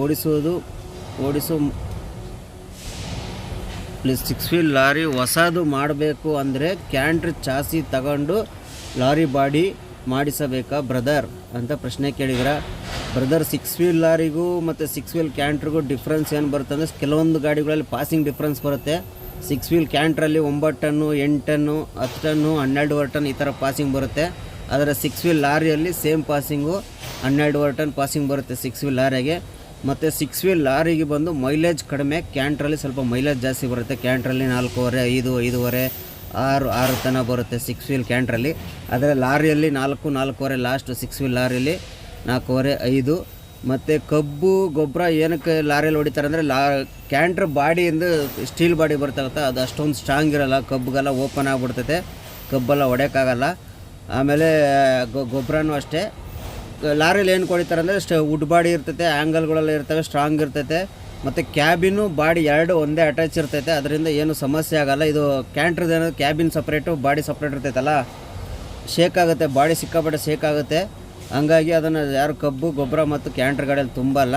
A: ಓಡಿಸೋದು, ಓಡಿಸೋ ಪ್ಲೀಸ್ ಸಿಕ್ಸ್ ವೀಲ್ ಲಾರಿ ಹೊಸದು ಮಾಡಬೇಕು ಅಂದರೆ ಕ್ಯಾಂಟ್ರ್ ಚಾಸಿ ತಗೊಂಡು ಲಾರಿ ಬಾಡಿ ಮಾಡಿಸಬೇಕಾ ಬ್ರದರ್ ಅಂತ ಪ್ರಶ್ನೆ ಕೇಳಿದ್ರ? ಬ್ರದರ್ ಸಿಕ್ಸ್ ವೀಲ್ ಲಾರಿಗೂ ಮತ್ತು ಸಿಕ್ಸ್ ವೀಲ್ ಕ್ಯಾಂಟ್ರಿಗೂ ಡಿಫ್ರೆನ್ಸ್ ಏನು ಬರುತ್ತೆ ಅಂದರೆ ಕೆಲವೊಂದು ಗಾಡಿಗಳಲ್ಲಿ ಪಾಸಿಂಗ್ ಡಿಫ್ರೆನ್ಸ್ ಬರುತ್ತೆ. ಸಿಕ್ಸ್ ವೀಲ್ ಕ್ಯಾಂಟ್ರಲ್ಲಿ ಒಂಬತ್ತು ಟನ್ನು ಎಂಟು ಟನ್ನು ಹತ್ತು ಟನ್ನು ಹನ್ನೆರಡುವರೆ ಟನ್ ಈ ಥರ ಪಾಸಿಂಗ್ ಬರುತ್ತೆ. ಆದರೆ ಸಿಕ್ಸ್ ವೀಲ್ ಲಾರಿಯಲ್ಲಿ ಸೇಮ್ ಪಾಸಿಂಗು ಹನ್ನೆರಡುವರೆ ಟನ್ ಪಾಸಿಂಗ್ ಬರುತ್ತೆ ಸಿಕ್ಸ್ ವೀಲ್ ಲಾರಿಗೆ. ಮತ್ತು ಸಿಕ್ಸ್ ವೀಲ್ ಲಾರಿಗೆ ಬಂದು ಮೈಲೇಜ್ ಕಡಿಮೆ ಕ್ಯಾಂಟ್ರಲ್ಲಿ ಸ್ವಲ್ಪ ಮೈಲೇಜ್ ಜಾಸ್ತಿ ಬರುತ್ತೆ. ಕ್ಯಾಂಟ್ರಲ್ಲಿ ನಾಲ್ಕೂವರೆ ಐದು ಐದೂವರೆ ಆರು ಆರು ತನ ಬರುತ್ತೆ ಸಿಕ್ಸ್ ವೀಲ್ ಕ್ಯಾಂಟ್ರಲ್ಲಿ ಆದರೆ ಲಾರಿಯಲ್ಲಿ ನಾಲ್ಕು ನಾಲ್ಕೂವರೆ ಲಾಸ್ಟ್ ಸಿಕ್ಸ್ ವೀಲ್ ಲಾರಿಯಲ್ಲಿ ನಾಲ್ಕೂವರೆ ಐದು. ಮತ್ತು ಕಬ್ಬು, ಗೊಬ್ಬರ ಏನಕ್ಕೆ ಲಾರಿಯಲ್ಲಿ ಹೊಡಿತಾರೆ ಅಂದರೆ ಲಾ ಕ್ಯಾಂಟ್ರ್ ಬಾಡಿಯಿಂದ ಸ್ಟೀಲ್ ಬಾಡಿ ಬರ್ತಾಗತ್ತೆ ಅದು ಅಷ್ಟೊಂದು ಸ್ಟ್ರಾಂಗ್ ಇರೋಲ್ಲ. ಕಬ್ಬಿಗೆಲ್ಲ ಓಪನ್ ಆಗಿಬಿಡ್ತೈತೆ. ಕಬ್ಬೆಲ್ಲ ಹೊಡ್ಯೋಕ್ಕಾಗಲ್ಲ. ಆಮೇಲೆ ಗೊಬ್ಬರನೂ ಅಷ್ಟೇ. ಲಾರಿಲಿ ಏನು ಕೊಡಿತಾರೆ ಅಂದರೆ ಸ್ಟ ವುಡ್ ಬಾಡಿ ಇರ್ತೈತೆ ಆ್ಯಂಗಲ್ಗಳೆಲ್ಲ ಇರ್ತವೆ, ಸ್ಟ್ರಾಂಗ್ ಇರ್ತೈತೆ. ಮತ್ತು ಕ್ಯಾಬಿನು ಬಾಡಿ ಎರಡು ಒಂದೇ ಅಟ್ಯಾಚ್ ಇರ್ತೈತೆ. ಅದರಿಂದ ಏನು ಸಮಸ್ಯೆ ಆಗೋಲ್ಲ. ಇದು ಕ್ಯಾಂಟ್ರದ ಏನೋ ಕ್ಯಾಬಿನ್ ಸಪ್ರೇಟು, ಬಾಡಿ ಸಪ್ರೇಟ್ ಇರ್ತೈತಲ್ಲ. ಶೇಕ್ ಆಗುತ್ತೆ, ಬಾಡಿ ಸಿಕ್ಕಾಪಟ್ಟೆ ಶೇಕ್ ಆಗುತ್ತೆ. ಹಂಗಾಗಿ ಅದನ್ನು ಯಾರು ಕಬ್ಬು, ಗೊಬ್ಬರ ಮತ್ತು ಕ್ಯಾಂಟ್ರ್ ಗಾಡಿಯಲ್ಲಿ ತುಂಬಲ್ಲ.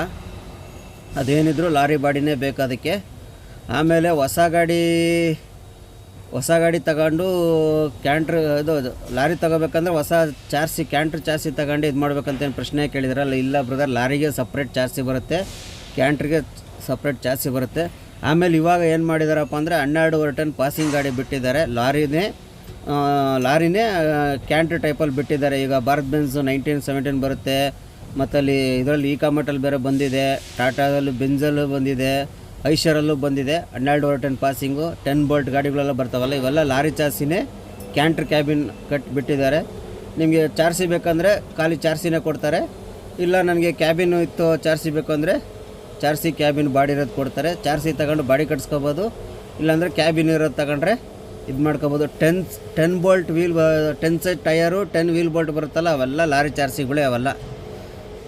A: ಅದೇನಿದ್ರು ಲಾರಿ ಬಾಡಿನೇ ಬೇಕು ಅದಕ್ಕೆ. ಆಮೇಲೆ ಹೊಸ ಗಾಡಿ ಹೊಸ ಗಾಡಿ ತಗೊಂಡು ಕ್ಯಾಂಟ್ರ್, ಇದು ಅದು ಲಾರಿ ತಗೋಬೇಕಂದ್ರೆ ಹೊಸ ಚಾರ್ಸಿ, ಕ್ಯಾಂಟ್ರ್ ಚಾರ್ಸಿ ತಗೊಂಡು ಇದು ಮಾಡ್ಬೇಕಂತೇನು ಪ್ರಶ್ನೆ ಕೇಳಿದ್ರಲ್ಲ, ಇಲ್ಲ ಬ್ರದರ್ ಲಾರಿಗೆ ಸಪ್ರೇಟ್ ಚಾರ್ಸಿ ಬರುತ್ತೆ, ಕ್ಯಾಂಟ್ರಿಗೆ ಸಪ್ರೇಟ್ ಚಾರ್ಸಿ ಬರುತ್ತೆ. ಆಮೇಲೆ ಇವಾಗ ಏನು ಮಾಡಿದಾರಪ್ಪ ಅಂದರೆ ಹನ್ನೆರಡು ಟನ್ ಪಾಸಿಂಗ್ ಗಾಡಿ ಬಿಟ್ಟಿದ್ದಾರೆ, ಲಾರಿನೇ ಲಾರಿನೇ ಕ್ಯಾಂಟ್ರ್ ಟೈಪಲ್ಲಿ ಬಿಟ್ಟಿದ್ದಾರೆ. ಈಗ ಭಾರತ್ ಬೆನ್ಸ್ ನೈನ್ಟೀನ್ ಸೆವೆಂಟೀನ್ ಬರುತ್ತೆ, ಮತ್ತಲ್ಲಿ ಇದರಲ್ಲಿ ಈ ಕಾಮರ್ಟಲ್ಲಿ ಬೇರೆ ಬಂದಿದೆ ಟಾಟಾದಲ್ಲಿ ಬೆಂಜಲ್ಲೂ ಬಂದಿದೆ. ಐಷರಲ್ಲೂ ಬಂದಿದೆ. ಹನ್ನೆರಡುವರೆ ಟೆನ್ ಪಾಸಿಂಗು, ಟೆನ್ ಬೋಲ್ಟ್ ಗಾಡಿಗಳೆಲ್ಲ ಬರ್ತಾವಲ್ಲ, ಇವೆಲ್ಲ ಲಾರಿ ಚಾರ್ಸಿನೇ ಕ್ಯಾಂಟ್ರ್ ಕ್ಯಾಬಿನ್ ಕಟ್ ಬಿಟ್ಟಿದ್ದಾರೆ. ನಿಮಗೆ ಚಾರ್ಸಿ ಬೇಕಂದರೆ ಖಾಲಿ ಚಾರ್ಸಿನೇ ಕೊಡ್ತಾರೆ. ಇಲ್ಲ ನನಗೆ ಕ್ಯಾಬಿನ್ ಇತ್ತು ಚಾರ್ಸಿ ಬೇಕು ಅಂದರೆ ಚಾರ್ಸಿ ಕ್ಯಾಬಿನ್ ಬಾಡಿ ಇರೋದು ಕೊಡ್ತಾರೆ. ಚಾರ್ಸಿ ತಗೊಂಡು ಬಾಡಿ ಕಟ್ಸ್ಕೊಬೋದು. ಇಲ್ಲಾಂದರೆ ಕ್ಯಾಬಿನ್ ಇರೋದು ತಗೊಂಡ್ರೆ ಇದು ಮಾಡ್ಕೊಬೋದು. Ten ten bolt wheel, ten set tyre, ten wheel bolt ಬರುತ್ತಲ್ಲ, ಅವೆಲ್ಲ ಲಾರಿ ಚಾರ್ಸಿಗಳೇ ಅವೆಲ್ಲ.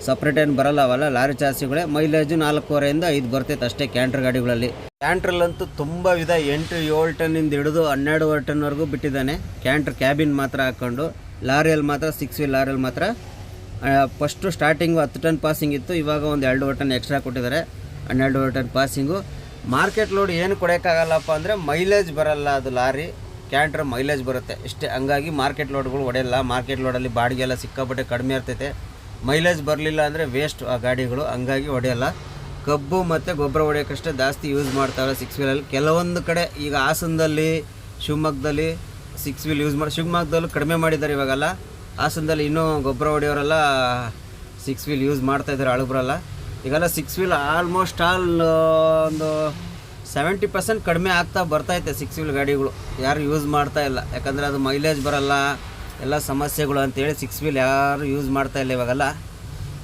A: ಸಪ್ರೇಟ್ ಏನು ಬರಲ್ಲ ಅವೆಲ್ಲ ಲಾರಿ ಚಾಸಿಗಳೇ. ಮೈಲೇಜು ನಾಲ್ಕೂವರೆಯಿಂದ ಐದು ಬರ್ತೈತೆ ಅಷ್ಟೇ ಕ್ಯಾಂಟ್ರ್ ಗಾಡಿಗಳಲ್ಲಿ. ಕ್ಯಾಂಟ್ರಲ್ಲಂತೂ ತುಂಬ ವಿಧ ಎಂಟು, ಏಳು ಟನ್ನಿಂದ ಹಿಡಿದು ಹನ್ನೆರಡುವರೆ ಟನ್ವರೆಗೂ ಬಿಟ್ಟಿದ್ದಾನೆ. ಕ್ಯಾಂಟ್ರ್ ಕ್ಯಾಬಿನ್ ಮಾತ್ರ ಹಾಕ್ಕೊಂಡು ಲಾರಿಯಲ್ಲಿ ಮಾತ್ರ ಸಿಕ್ಸ್ ವೀಲ್ ಲಾರಿಯಲ್ಲಿ ಮಾತ್ರ. ಫಸ್ಟು ಸ್ಟಾರ್ಟಿಂಗು ಹತ್ತು ಟನ್ ಪಾಸಿಂಗ್ ಇತ್ತು. ಇವಾಗ ಒಂದು ಎರಡುವರೆ ಟನ್ ಎಕ್ಸ್ಟ್ರಾ ಕೊಟ್ಟಿದ್ದಾರೆ. ಹನ್ನೆರಡುವರೆ ಟನ್ ಪಾಸಿಂಗು ಮಾರ್ಕೆಟ್ ಲೋಡ್ ಏನು ಕೊಡೋಕ್ಕಾಗಲ್ಲಪ್ಪ ಅಂದರೆ ಮೈಲೇಜ್ ಬರಲ್ಲ ಅದು ಲಾರಿ. ಕ್ಯಾಂಟ್ರ್ ಮೈಲೇಜ್ ಬರುತ್ತೆ. ಇಷ್ಟೇ, ಹಂಗಾಗಿ ಮಾರ್ಕೆಟ್ ಲೋಡ್ಗಳು ಹೊಡೆಯಲ್ಲ ಮಾರ್ಕೆಟ್ ಲೋಡಲ್ಲಿ ಬಾಡಿಗೆ ಎಲ್ಲ ಸಿಕ್ಕಾಪಟ್ಟೆ ಕಡಿಮೆ ಇರ್ತೈತೆ. ಮೈಲೇಜ್ ಬರಲಿಲ್ಲ ಅಂದರೆ ವೇಸ್ಟ್ ಆ ಗಾಡಿಗಳು. ಹಂಗಾಗಿ ಹೊಡೆಯಲ್ಲ. ಕಬ್ಬು ಮತ್ತು ಗೊಬ್ಬರ ಹೊಡೆಯೋಕ್ಕಷ್ಟೇ ಜಾಸ್ತಿ ಯೂಸ್ ಮಾಡ್ತಾರೆ ಸಿಕ್ಸ್ ವೀಲಲ್ಲಿ ಕೆಲವೊಂದು ಕಡೆ ಈಗ ಹಾಸನದಲ್ಲಿ, ಶಿವಮೊಗ್ಗದಲ್ಲಿ ಸಿಕ್ಸ್ ವೀಲ್ ಯೂಸ್ ಮಾಡಿ, ಶಿವಮೊಗ್ಗದಲ್ಲೂ ಕಡಿಮೆ ಮಾಡಿದ್ದಾರೆ ಇವಾಗೆಲ್ಲ. ಹಾಸನದಲ್ಲಿ ಇನ್ನೂ ಗೊಬ್ಬರ ಹೊಡೆಯೋರೆಲ್ಲ ಸಿಕ್ಸ್ ವೀಲ್ ಯೂಸ್ ಮಾಡ್ತಾ ಇದ್ದಾರೆ ಹಳಬ್ರಲ್ಲ ಈಗೆಲ್ಲ ಸಿಕ್ಸ್ ವೀಲ್ ಆಲ್ಮೋಸ್ಟ್ ಆಲ್ ಒಂದು ಸೆವೆಂಟಿ ಪರ್ಸೆಂಟ್ ಕಡಿಮೆ ಆಗ್ತಾ ಬರ್ತೈತೆ ಸಿಕ್ಸ್ ವೀಲ್ ಗಾಡಿಗಳು. ಯಾರು ಯೂಸ್ ಮಾಡ್ತಾ ಇಲ್ಲ. ಯಾಕಂದರೆ ಅದು ಮೈಲೇಜ್ ಬರಲ್ಲ. ಎಲ್ಲ ಸಮಸ್ಯೆಗಳು ಅಂತೇಳಿ ಸಿಕ್ಸ್ ವೀಲ್ ಯಾರು ಯೂಸ್ ಮಾಡ್ತಾ ಇಲ್ಲ ಇವಾಗೆಲ್ಲ.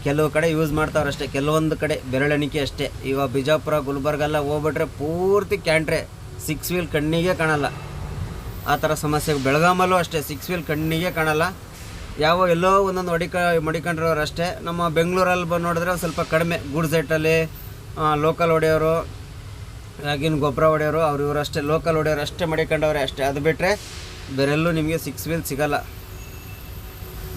A: ಕೆಲವು ಕಡೆ ಯೂಸ್ ಮಾಡ್ತಾವ್ರೆ ಅಷ್ಟೇ, ಕೆಲವೊಂದು ಕಡೆ ಬೆರಳೆಣಿಕೆ ಅಷ್ಟೇ. ಇವಾಗ ಬಿಜಾಪುರ, ಗುಲ್ಬರ್ಗೆಲ್ಲ ಹೋಗ್ಬಿಟ್ರೆ ಪೂರ್ತಿ ಕ್ಯಾಂಟ್ರೆ, ಸಿಕ್ಸ್ ವೀಲ್ ಕಣ್ಣಿಗೆ ಕಾಣಲ್ಲ. ಆ ಥರ ಸಮಸ್ಯೆ, ಬೆಳಗಾಮಲ್ಲೂ ಅಷ್ಟೇ, ಸಿಕ್ಸ್ ವೀಲ್ ಕಣ್ಣಿಗೆ ಕಾಣಲ್ಲ. ಯಾವ ಎಲ್ಲೋ ಒಂದೊಂದು ಹೊಡಿಕ ಮಡಿಕೊಂಡಿರೋರು ಅಷ್ಟೇ. ನಮ್ಮ ಬೆಂಗಳೂರಲ್ಲಿ ಬಂದು ನೋಡಿದ್ರೆ ಸ್ವಲ್ಪ ಕಡಿಮೆ. ಗೂಡ್ಸ್ ಸೈಟಲ್ಲಿ ಲೋಕಲ್ ಒಡೆಯೋರು, ಆಗಿನ ಗೊಬ್ಬರ ಒಡೆಯೋರು, ಅವ್ರು ಅಷ್ಟೇ, ಲೋಕಲ್ ಹೊಡೆಯೋರು ಅಷ್ಟೇ ಮಡಿಕೊಂಡವ್ರೆ ಅಷ್ಟೇ. ಅದು ಬಿಟ್ಟರೆ ಬೇರೆಲ್ಲೂ ನಿಮಗೆ ಸಿಕ್ಸ್ ವೀಲ್ ಸಿಗಲ್ಲ.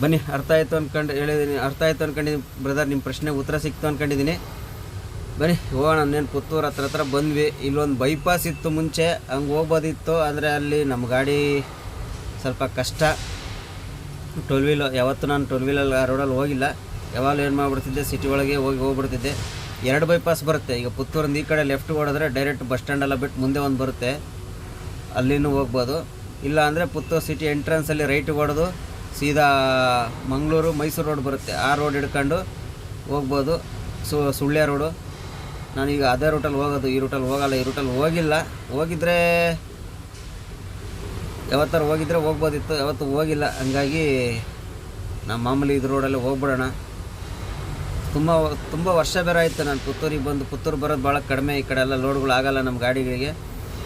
A: ಬನ್ನಿ, ಅರ್ಥ ಆಯಿತು ಅಂದ್ಕೊಂಡು ಹೇಳಿದ್ದೀನಿ ಅರ್ಥ ಆಯಿತು ಅಂದ್ಕೊಂಡಿದ್ದೀನಿ ಬ್ರದರ್ ನಿಮ್ಮ ಪ್ರಶ್ನೆಗೆ ಉತ್ತರ ಸಿಕ್ತು ಅಂದ್ಕೊಂಡಿದ್ದೀನಿ ಬನ್ನಿ, ಹೋಗೋಣ, ಇನ್ನೇನು ಪುತ್ತೂರು ಹತ್ರ ಹತ್ರ ಬಂದ್ವಿ. ಇಲ್ಲೊಂದು ಬೈಪಾಸ್ ಇತ್ತು ಮುಂಚೆ, ಹಂಗೆ ಹೋಗ್ಬೋದಿತ್ತು, ಆದರೆ ಅಲ್ಲಿ ನಮ್ಮ ಗಾಡಿ ಸ್ವಲ್ಪ ಕಷ್ಟ. ಟೋಲ್ ವೀಲ್ ಯಾವತ್ತೂ ನಾನು ಟೋಲ್ ವೀಲಲ್ಲಿ ಆ ರೋಡಲ್ಲಿ ಹೋಗಿಲ್ಲ. ಯಾವಾಗಲೂ ಏನು ಮಾಡಿಬಿಡ್ತಿದ್ದೆ ಸಿಟಿ ಒಳಗೆ ಹೋಗಿ ಹೋಗ್ಬಿಡ್ತಿದ್ದೆ. ಎರಡು ಬೈಪಾಸ್ ಬರುತ್ತೆ. ಈಗ ಪುತ್ತೂರಿಂದ ಈ ಕಡೆ ಲೆಫ್ಟ್ ಓಡಿದ್ರೆ ಡೈರೆಕ್ಟ್ ಬಸ್ ಸ್ಟ್ಯಾಂಡೆಲ್ಲ ಬಿಟ್ಟು ಮುಂದೆ ಒಂದು ಬರುತ್ತೆ. ಅಲ್ಲಿನೂ ಹೋಗ್ಬೋದು. ಇಲ್ಲ ಅಂದರೆ ಪುತ್ತೂರು ಸಿಟಿ ಎಂಟ್ರೆನ್ಸಲ್ಲಿ ರೈಟ್ ಹೊಡೆದು ಸೀದಾ ಮಂಗಳೂರು, ಮೈಸೂರು ರೋಡ್ ಬರುತ್ತೆ. ಆ ರೋಡ್ ಹಿಡ್ಕೊಂಡು ಹೋಗ್ಬೋದು. ಸು, ಸುಳ್ಯ ರೋಡು ನಾನೀಗ ಅದೇ ರೂಟಲ್ಲಿ ಹೋಗೋದು. ಈ ರೂಟಲ್ಲಿ ಹೋಗಲ್ಲ, ಈ ರೂಟಲ್ಲಿ ಹೋಗಿಲ್ಲ. ಹೋಗಿದ್ರೆ ಯಾವತ್ತಾರ ಹೋಗಿದ್ರೆ ಹೋಗ್ಬೋದಿತ್ತು. ಯಾವತ್ತು ಹೋಗಿಲ್ಲ. ಹಂಗಾಗಿ ನಮ್ಮ ಮಾಮೂಲಿ ಇದು ರೋಡಲ್ಲಿ ಹೋಗ್ಬಿಡೋಣ. ತುಂಬ ತುಂಬ ವರ್ಷ ಬೇರೆ ಆಯಿತು. ನಾನು ಪುತ್ತೂರಿಗೆ ಬಂದು, ಪುತ್ತೂರು ಬರೋದು ಭಾಳ ಕಡಿಮೆ. ಈ ಕಡೆ ಎಲ್ಲ ಲೋಡ್ಗಳು ಆಗಲ್ಲ ನಮ್ಮ ಗಾಡಿಗಳಿಗೆ.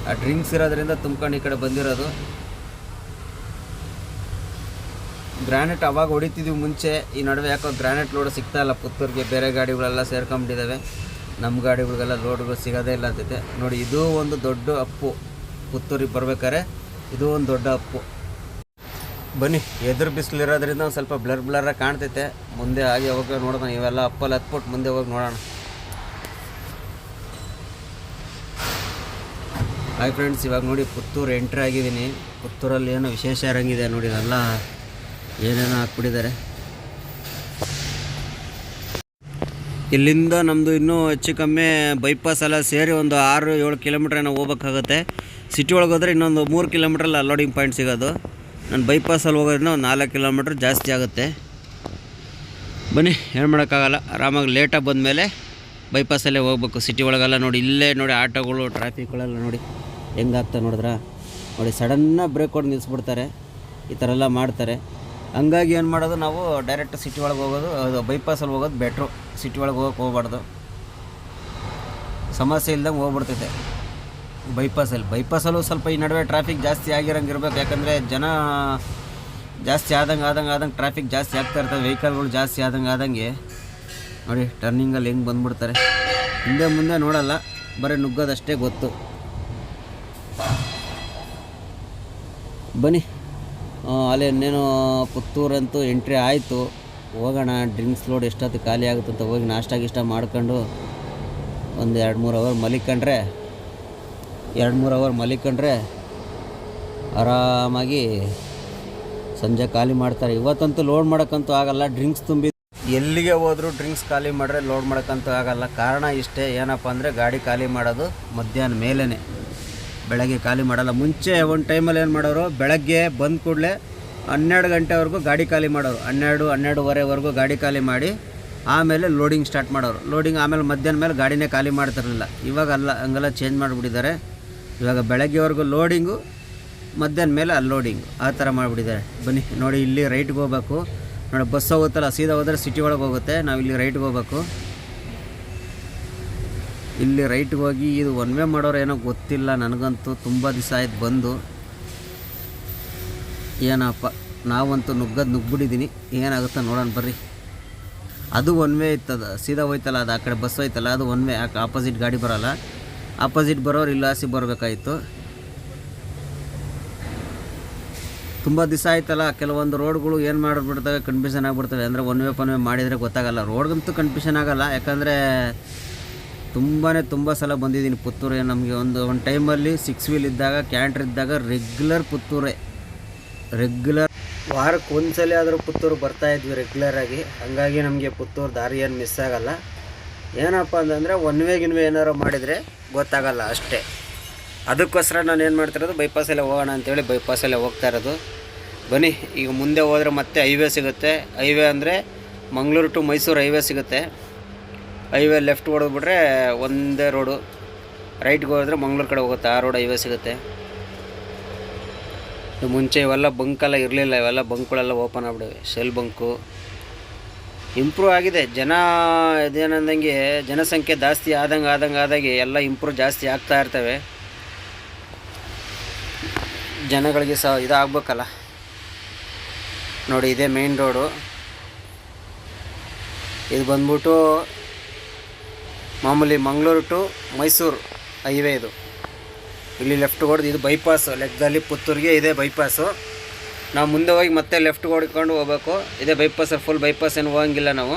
A: ಆ ಡ್ರಿಂಕ್ಸ್ ಇರೋದ್ರಿಂದ ತುಂಬ್ಕೊಂಡು ಈ ಕಡೆ ಬಂದಿರೋದು. ಗ್ರಾನೈಟ್ ಅವಾಗ ಹೊಡಿತಿದ್ವಿ ಮುಂಚೆ, ಈ ನಡುವೆ ಯಾಕೋ ಗ್ರಾನೈಟ್ ಲೋಡ್ ಸಿಗ್ತಾ ಇಲ್ಲ. ಪುತ್ತೂರಿಗೆ ಬೇರೆ ಗಾಡಿಗಳೆಲ್ಲ ಸೇರ್ಕೊಂಡಿದ್ದಾವೆ ನಮ್ಮ ಗಾಡಿಗಳಿಗೆಲ್ಲ ಲೋಡ್ಗಳು ಸಿಗೋದೇ ಇಲ್ಲ ಅಂತೈತೆ ನೋಡಿ, ಇದು ಒಂದು ದೊಡ್ಡ ಅಪ್ಪು. ಪುತ್ತೂರಿಗೆ ಬರ್ಬೇಕಾದ್ರೆ ಇದು ಒಂದು ದೊಡ್ಡ ಅಪ್ಪು. ಬನ್ನಿ, ಎದುರು ಬಿಸಿಲು ಇರೋದ್ರಿಂದ ಒಂದು ಸ್ವಲ್ಪ ಬ್ಲರ್ ಬ್ಲರಾಗಿ ಕಾಣ್ತೈತೆ. ಮುಂದೆ ಆಗಿ ಹೋಗಿ ನೋಡೋಣ. ಇವೆಲ್ಲ ಅಪ್ಪಲ್ಲಿ ಹತ್ಬಿಟ್ಟು ಮುಂದೆ ಹೋಗಿ ನೋಡೋಣ. ಹಾಯ್ ಫ್ರೆಂಡ್ಸ್ ಇವಾಗ ನೋಡಿ ಪುತ್ತೂರು ಎಂಟ್ರಿ ಆಗಿದ್ದೀನಿ. ಪುತ್ತೂರಲ್ಲಿ ಏನೋ ವಿಶೇಷ ಇರಂಗಿದೆ ನೋಡಿ, ಎಲ್ಲ ಏನೇನೋ ಹಾಕ್ಬಿಟ್ಟಿದ್ದಾರೆ. ಇಲ್ಲಿಂದ ನಮ್ಮದು ಇನ್ನೂ ಹೆಚ್ಚು ಕಮ್ಮಿ ಬೈಪಾಸ್ ಎಲ್ಲ ಸೇರಿ ಒಂದು ಆರು ಏಳು ಕಿಲೋಮೀಟ್ರ್ ಏನೋ ಹೋಗ್ಬೇಕಾಗುತ್ತೆ. ಸಿಟಿ ಒಳಗೆ ಹೋದರೆ ಇನ್ನೊಂದು ಮೂರು ಕಿಲೋಮೀಟ್ರಲ್ಲಿ ಅಲ್ಲೋಡಿಂಗ್ ಪಾಯಿಂಟ್ ಸಿಗೋದು. ನಾನು ಬೈಪಾಸಲ್ಲಿ ಹೋಗೋದ್ರಿಂದ ಒಂದು ನಾಲ್ಕು ಕಿಲೋಮೀಟ್ರ್ ಜಾಸ್ತಿ ಆಗುತ್ತೆ. ಬನ್ನಿ, ಏನು ಮಾಡೋಕ್ಕಾಗಲ್ಲ. ಆರಾಮಾಗಿ ಲೇಟಾಗಿ ಬಂದಮೇಲೆ ಬೈಪಾಸಲ್ಲೇ ಹೋಗ್ಬೇಕು. ಸಿಟಿ ಒಳಗೆಲ್ಲ ನೋಡಿ, ಇಲ್ಲೇ ನೋಡಿ ಆಟೋಗಳು ಟ್ರಾಫಿಕ್ಗಳೆಲ್ಲ ನೋಡಿ. ಹೆಂಗಾಗ್ತಾ ನೋಡಿದ್ರಾ? ನೋಡಿ ಸಡನ್ನಾಗಿ ಬ್ರೇಕ್ ಹೊಡೆದು ನಿಲ್ಲಿಸ್ಬಿಡ್ತಾರೆ ಈ ಥರ ಎಲ್ಲ ಮಾಡ್ತಾರೆ. ಹಂಗಾಗಿ ಏನು ಮಾಡೋದು, ನಾವು ಡೈರೆಕ್ಟ್ ಸಿಟಿ ಒಳಗೆ ಹೋಗೋದು, ಅದು ಬೈಪಾಸಲ್ಲಿ ಹೋಗೋದು ಬೆಟ್ರು ಸಿಟಿ ಒಳಗೆ ಹೋಗೋಕೆ ಹೋಗ್ಬಾರ್ದು. ಸಮಸ್ಯೆ ಇಲ್ದಂಗೆ ಹೋಗ್ಬಿಡ್ತೈತೆ. ಬೈಪಾಸಲ್ಲಿ ಬೈಪಾಸಲ್ಲೂ ಸ್ವಲ್ಪ ಈ ನಡುವೆ ಟ್ರಾಫಿಕ್ ಜಾಸ್ತಿ ಆಗಿರಂಗೆ ಇರಬೇಕು. ಯಾಕಂದರೆ ಜನ ಜಾಸ್ತಿ ಆದಂಗೆ ಆದಂಗೆ ಆದಂಗೆ ಟ್ರಾಫಿಕ್ ಜಾಸ್ತಿ ಆಗ್ತಾ ಇರ್ತವೆ ವೆಹಿಕಲ್ಗಳು ಜಾಸ್ತಿ ಆದಂಗೆ ಆದಂಗೆ. ನೋಡಿ ಟರ್ನಿಂಗಲ್ಲಿ ಹೆಂಗೆ ಬಂದ್ಬಿಡ್ತಾರೆ. ಹಿಂದೆ ಮುಂದೆ ನೋಡಲ್ಲ, ಬರೀ ನುಗ್ಗೋದಷ್ಟೇ ಗೊತ್ತು. ಬನ್ನಿ. ಅಲ್ಲಿ ಇನ್ನೇನು ಪುತ್ತೂರಂತೂ ಎಂಟ್ರಿ ಆಯಿತು. ಹೋಗೋಣ, ಡ್ರಿಂಕ್ಸ್ ಲೋಡ್ ಎಷ್ಟೊತ್ತು ಖಾಲಿ ಆಗುತ್ತೆ ಅಂತ ಹೋಗಿ ನಾಷ್ಟ ಗಿಷ್ಟ ಮಾಡ್ಕೊಂಡು ಒಂದು ಎರಡು ಮೂರು ಅವರ್ ಮಲಿಕೊಂಡ್ರೆ, ಎರಡು ಮೂರು ಅವರ್ ಮಲಿಕೊಂಡ್ರೆ ಆರಾಮಾಗಿ ಸಂಜೆ ಖಾಲಿ ಮಾಡ್ತಾರೆ. ಇವತ್ತಂತೂ ಲೋಡ್ ಮಾಡೋಕ್ಕಂತೂ ಆಗಲ್ಲ, ಡ್ರಿಂಕ್ಸ್ ತುಂಬಿ ಎಲ್ಲಿಗೆ ಹೋದರೂ ಡ್ರಿಂಕ್ಸ್ ಖಾಲಿ ಮಾಡಿದ್ರೆ ಲೋಡ್ ಮಾಡೋಕ್ಕಂತೂ ಆಗಲ್ಲ. ಕಾರಣ ಇಷ್ಟೇ, ಏನಪ್ಪ ಅಂದರೆ ಗಾಡಿ ಖಾಲಿ ಮಾಡೋದು ಮಧ್ಯಾಹ್ನ ಮೇಲೇ ಬೆಳಗ್ಗೆ ಖಾಲಿ ಮಾಡಲ್ಲ. ಮುಂಚೆ ಒಂದು ಟೈಮಲ್ಲಿ ಏನು ಮಾಡೋರು, ಬೆಳಗ್ಗೆ ಬಂದ ಕೂಡಲೇ ಹನ್ನೆರಡು ಗಂಟೆವರೆಗೂ ಗಾಡಿ ಖಾಲಿ ಮಾಡೋರು. ಹನ್ನೆರಡು, ಹನ್ನೆರಡುವರೆವರೆಗೂ ಗಾಡಿ ಖಾಲಿ ಮಾಡಿ ಆಮೇಲೆ ಲೋಡಿಂಗ್ ಸ್ಟಾರ್ಟ್ ಮಾಡೋರು. ಲೋಡಿಂಗ್ ಆಮೇಲೆ ಮಧ್ಯಾಹ್ನ ಮೇಲೆ ಗಾಡಿನೇ ಖಾಲಿ ಮಾಡ್ತಿರಲಿಲ್ಲ. ಇವಾಗ ಅಲ್ಲ, ಹಂಗೆಲ್ಲ ಚೇಂಜ್ ಮಾಡಿಬಿಟ್ಟಿದ್ದಾರೆ. ಇವಾಗ ಬೆಳಗ್ಗೆವರೆಗೂ ಲೋಡಿಂಗು ಮಧ್ಯಾಹ್ನ ಮೇಲೆ ಅನ್ಲೋಡಿಂಗು ಆ ಥರ ಮಾಡಿಬಿಟ್ಟಿದ್ದಾರೆ. ಬನ್ನಿ, ನೋಡಿ, ಇಲ್ಲಿ ರೈಟ್ಗೆ ಹೋಗ್ಬೇಕು. ನೋಡಿ, ಬಸ್ ಹೋಗುತ್ತಲ್ಲ, ಸೀದಾ ಹೋದರೆ ಸಿಟಿ ಒಳಗೆ ಹೋಗುತ್ತೆ. ನಾವು ಇಲ್ಲಿ ರೈಟ್ಗೆ ಹೋಗ್ಬೇಕು. ಇಲ್ಲಿ ರೈಟ್ಗೆ ಹೋಗಿ ಇದು ಒನ್ ವೇ ಮಾಡೋರು ಏನೋ ಗೊತ್ತಿಲ್ಲ, ನನಗಂತೂ ತುಂಬ ದಿವಸ ಆಯ್ತು ಬಂದು. ಏನಪ್ಪ, ನಾವಂತೂ ನುಗ್ಗದು ನುಗ್ಬಿಟ್ಟಿದ್ದೀನಿ ಏನಾಗುತ್ತೋ ನೋಡೋಣ ಬರ್ರಿ. ಅದು ಒನ್ ವೇ ಇತ್ತದ, ಸೀದಾ ಹೋಯ್ತಲ್ಲ, ಅದು ಆ ಕಡೆ ಬಸ್ ಹೋಯ್ತಲ್ಲ, ಅದು ಒನ್ ವೇ ಆಪೋಸಿಟ್ ಗಾಡಿ ಬರೋಲ್ಲ. ಆಪೋಸಿಟ್ ಬರೋರು ಇಲ್ಲಾಸಿ ಬರಬೇಕಾಯಿತು. ತುಂಬ ದಿವಸ ಆಯ್ತಲ್ಲ, ಕೆಲವೊಂದು ರೋಡ್ಗಳು ಏನು ಮಾಡಿಬಿಡ್ತವೆ ಕನ್ಫ್ಯೂಷನ್ ಆಗಿಬಿಡ್ತವೆ. ಅಂದರೆ ಒನ್ ವೇ ಪನ್ ವೇ ಮಾಡಿದರೆ ಗೊತ್ತಾಗಲ್ಲ. ರೋಡ್ಗಂತೂ ಕನ್ಫ್ಯೂಷನ್ ಆಗಲ್ಲ, ಯಾಕಂದರೆ ತುಂಬಾ ತುಂಬ ಸಲ ಬಂದಿದ್ದೀನಿ ಪುತ್ತೂರೇ. ನಮಗೆ ಒಂದು ಒಂದು ಟೈಮಲ್ಲಿ ಸಿಕ್ಸ್ ವೀಲ್ ಇದ್ದಾಗ ಕ್ಯಾಂಟ್ರ್ ಇದ್ದಾಗ ರೆಗ್ಯುಲರ್ ಪುತ್ತೂರೇ. ರೆಗ್ಯುಲರ್ ವಾರಕ್ಕೆ ಒಂದ್ಸಲ ಆದರೂ ಪುತ್ತೂರು ಬರ್ತಾ ಇದ್ವಿ ರೆಗ್ಯುಲರಾಗಿ ಹಾಗಾಗಿ ನಮಗೆ ಪುತ್ತೂರು ದಾರಿ ಏನು ಮಿಸ್ ಆಗಲ್ಲ. ಏನಪ್ಪ ಅಂತಂದರೆ ಒನ್ ವೇ ಗಿನ್ವೇ ಏನಾರು ಮಾಡಿದರೆ ಗೊತ್ತಾಗಲ್ಲ ಅಷ್ಟೇ. ಅದಕ್ಕೋಸ್ಕರ ನಾನು ಏನು ಮಾಡ್ತಿರೋದು ಬೈಪಾಸಲ್ಲೇ ಹೋಗೋಣ ಅಂತೇಳಿ ಬೈಪಾಸಲ್ಲೇ ಹೋಗ್ತಾ ಇರೋದು. ಬನ್ನಿ, ಈಗ ಮುಂದೆ ಹೋದರೆ ಮತ್ತೆ ಹೈವೇ ಸಿಗುತ್ತೆ. ಹೈವೇ ಅಂದರೆ ಮಂಗಳೂರು ಟು ಮೈಸೂರು ಹೈವೇ ಸಿಗುತ್ತೆ. ಹೈವೇ ಲೆಫ್ಟ್ ಹೊಡೆದ್ಬಿಟ್ರೆ ಒಂದೇ ರೋಡು. ರೈಟ್ಗೆ ಹೋದ್ರೆ ಮಂಗ್ಳೂರು ಕಡೆ ಹೋಗುತ್ತೆ, ಆ ರೋಡ್ ಹೈವೇ ಸಿಗುತ್ತೆ. ಮುಂಚೆ ಇವೆಲ್ಲ ಬಂಕೆಲ್ಲ ಇರಲಿಲ್ಲ, ಇವೆಲ್ಲ ಬಂಕ್ಗಳೆಲ್ಲ ಓಪನ್ ಆಗ್ಬಿಟ್ಟಿವೆ. ಸೆಲ್ ಬಂಕು ಇಂಪ್ರೂವ್ ಆಗಿದೆ. ಜನ ಇದೇನಂದಂಗೆ, ಜನಸಂಖ್ಯೆ ಜಾಸ್ತಿ ಆದಂಗೆ ಆದಂಗೆ, ಆದಾಗೆ ಎಲ್ಲ ಇಂಪ್ರೂವ್ ಜಾಸ್ತಿ ಆಗ್ತಾ ಇರ್ತವೆ. ಜನಗಳಿಗೆ ಸಹ ಇದಾಗಬೇಕಲ್ಲ. ನೋಡಿ, ಇದೇ ಮೇನ್ ರೋಡು ಇದು ಬಂದ್ಬಿಟ್ಟು ಮಾಮೂಲಿ ಮಂಗಳೂರು ಟು ಮೈಸೂರು ಹೈವೇ ಇದು. ಇಲ್ಲಿ ಲೆಫ್ಟ್ ಹೊಡೆದು ಇದು ಬೈಪಾಸು ಲೆಕ್ಕದಲ್ಲಿ ಪುತ್ತೂರಿಗೆ ಇದೇ ಬೈಪಾಸು ನಾವು ಮುಂದೆ ಹೋಗಿ ಮತ್ತೆ ಲೆಫ್ಟ್ ಹೊಡ್ಕೊಂಡು ಹೋಗ್ಬೇಕು. ಇದೇ ಬೈಪಾಸ್ ಫುಲ್ ಬೈಪಾಸ್ ಏನು ಹೋಗಂಗಿಲ್ಲ ನಾವು.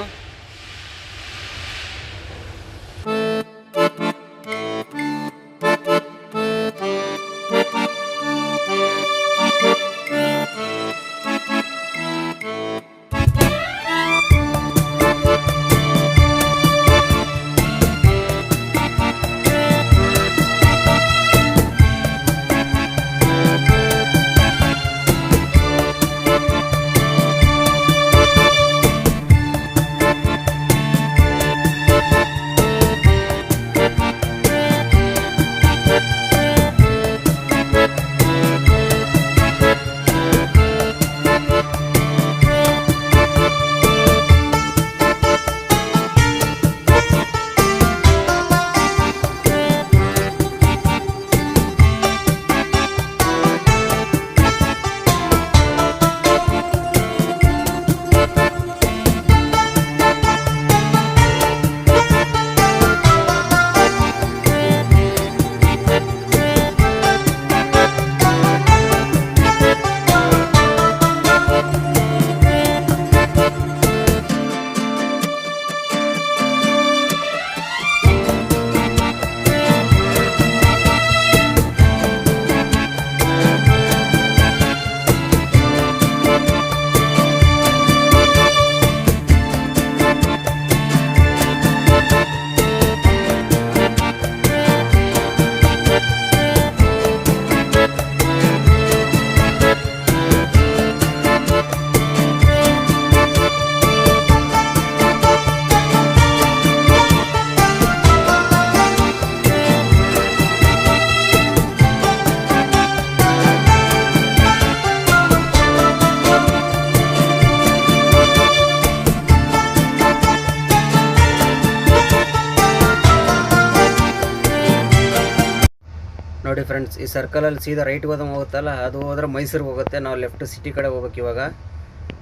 A: ಈ ಸರ್ಕಲಲ್ಲಿ ಸೀದಾ ರೈಟ್ ಹೋದ ಹೋಗುತ್ತಲ್ಲ, ಅದು ಹೋದ್ರೆ ಮೈಸೂರಿಗೆ ಹೋಗುತ್ತೆ. ನಾವು ಲೆಫ್ಟ್ ಸಿಟಿ ಕಡೆ ಹೋಗ್ಬೇಕು ಇವಾಗ.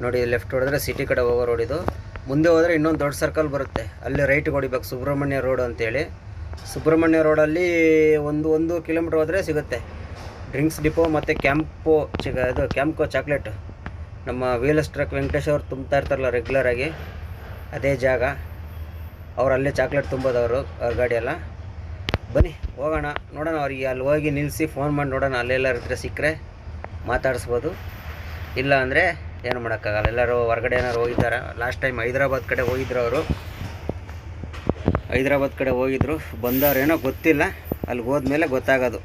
A: ನೋಡಿ ಲೆಫ್ಟ್ ಹೊಡೆದ್ರೆ ಸಿಟಿ ಕಡೆ ಹೋಗೋ ರೋಡ್ ಇದು. ಮುಂದೆ ಹೋದರೆ ಇನ್ನೊಂದು ದೊಡ್ಡ ಸರ್ಕಲ್ ಬರುತ್ತೆ. ಅಲ್ಲಿ ರೈಟ್ ಹೊಡಿಬೇಕು, ಸುಬ್ರಹ್ಮಣ್ಯ ರೋಡ್ ಅಂತೇಳಿ. ಸುಬ್ರಹ್ಮಣ್ಯ ರೋಡಲ್ಲಿ ಒಂದು ಒಂದು ಕಿಲೋಮೀಟ್ರ್ ಹೋದರೆ ಸಿಗುತ್ತೆ. ಡ್ರಿಂಕ್ಸ್ ಡಿಪೋ ಮತ್ತು ಕ್ಯಾಂಪೋ ಚಿಕ ಇದು ಕ್ಯಾಂಪ್ಕೋ ಚಾಕ್ಲೇಟ್ ನಮ್ಮ ವೀಲಸ್ ಟ್ರಕ್ ವೆಂಕಟೇಶ್ ಅವ್ರು ತುಂಬ್ತಾ ಇರ್ತಾರಲ್ಲ ರೆಗ್ಯುಲರಾಗಿ ಅದೇ ಜಾಗ. ಅವ್ರು ಅಲ್ಲೇ ಚಾಕ್ಲೇಟ್ ತುಂಬೋದವರು ಅವ್ರ ಗಾಡಿಯೆಲ್ಲ ಬನ್ನಿ, ಹೋಗೋಣ. ನೋಡೋಣ, ಅವ್ರಿಗೆ ಅಲ್ಲಿ ಹೋಗಿ ನಿಲ್ಲಿಸಿ ಫೋನ್ ಮಾಡಿ ನೋಡೋಣ. ಅಲ್ಲೆಲ್ಲರ ಹತ್ರ ಸಿಕ್ಕರೆ ಮಾತಾಡಿಸ್ಬೋದು. ಇಲ್ಲ ಅಂದರೆ ಏನು ಮಾಡೋಕ್ಕಾಗಲ್ಲ. ಎಲ್ಲರೂ ಹೊರಗಡೆ ಏನಾರು ಹೋಗಿದ್ದಾರೆ? ಲಾಸ್ಟ್ ಟೈಮ್ ಹೈದ್ರಾಬಾದ್ ಕಡೆ ಹೋಗಿದ್ರು ಅವರು. ಹೈದ್ರಾಬಾದ್ ಕಡೆ ಹೋಗಿದ್ರು. ಬಂದವರೇನೋ ಗೊತ್ತಿಲ್ಲ. ಅಲ್ಲಿ ಹೋದ್ಮೇಲೆ ಗೊತ್ತಾಗೋದು.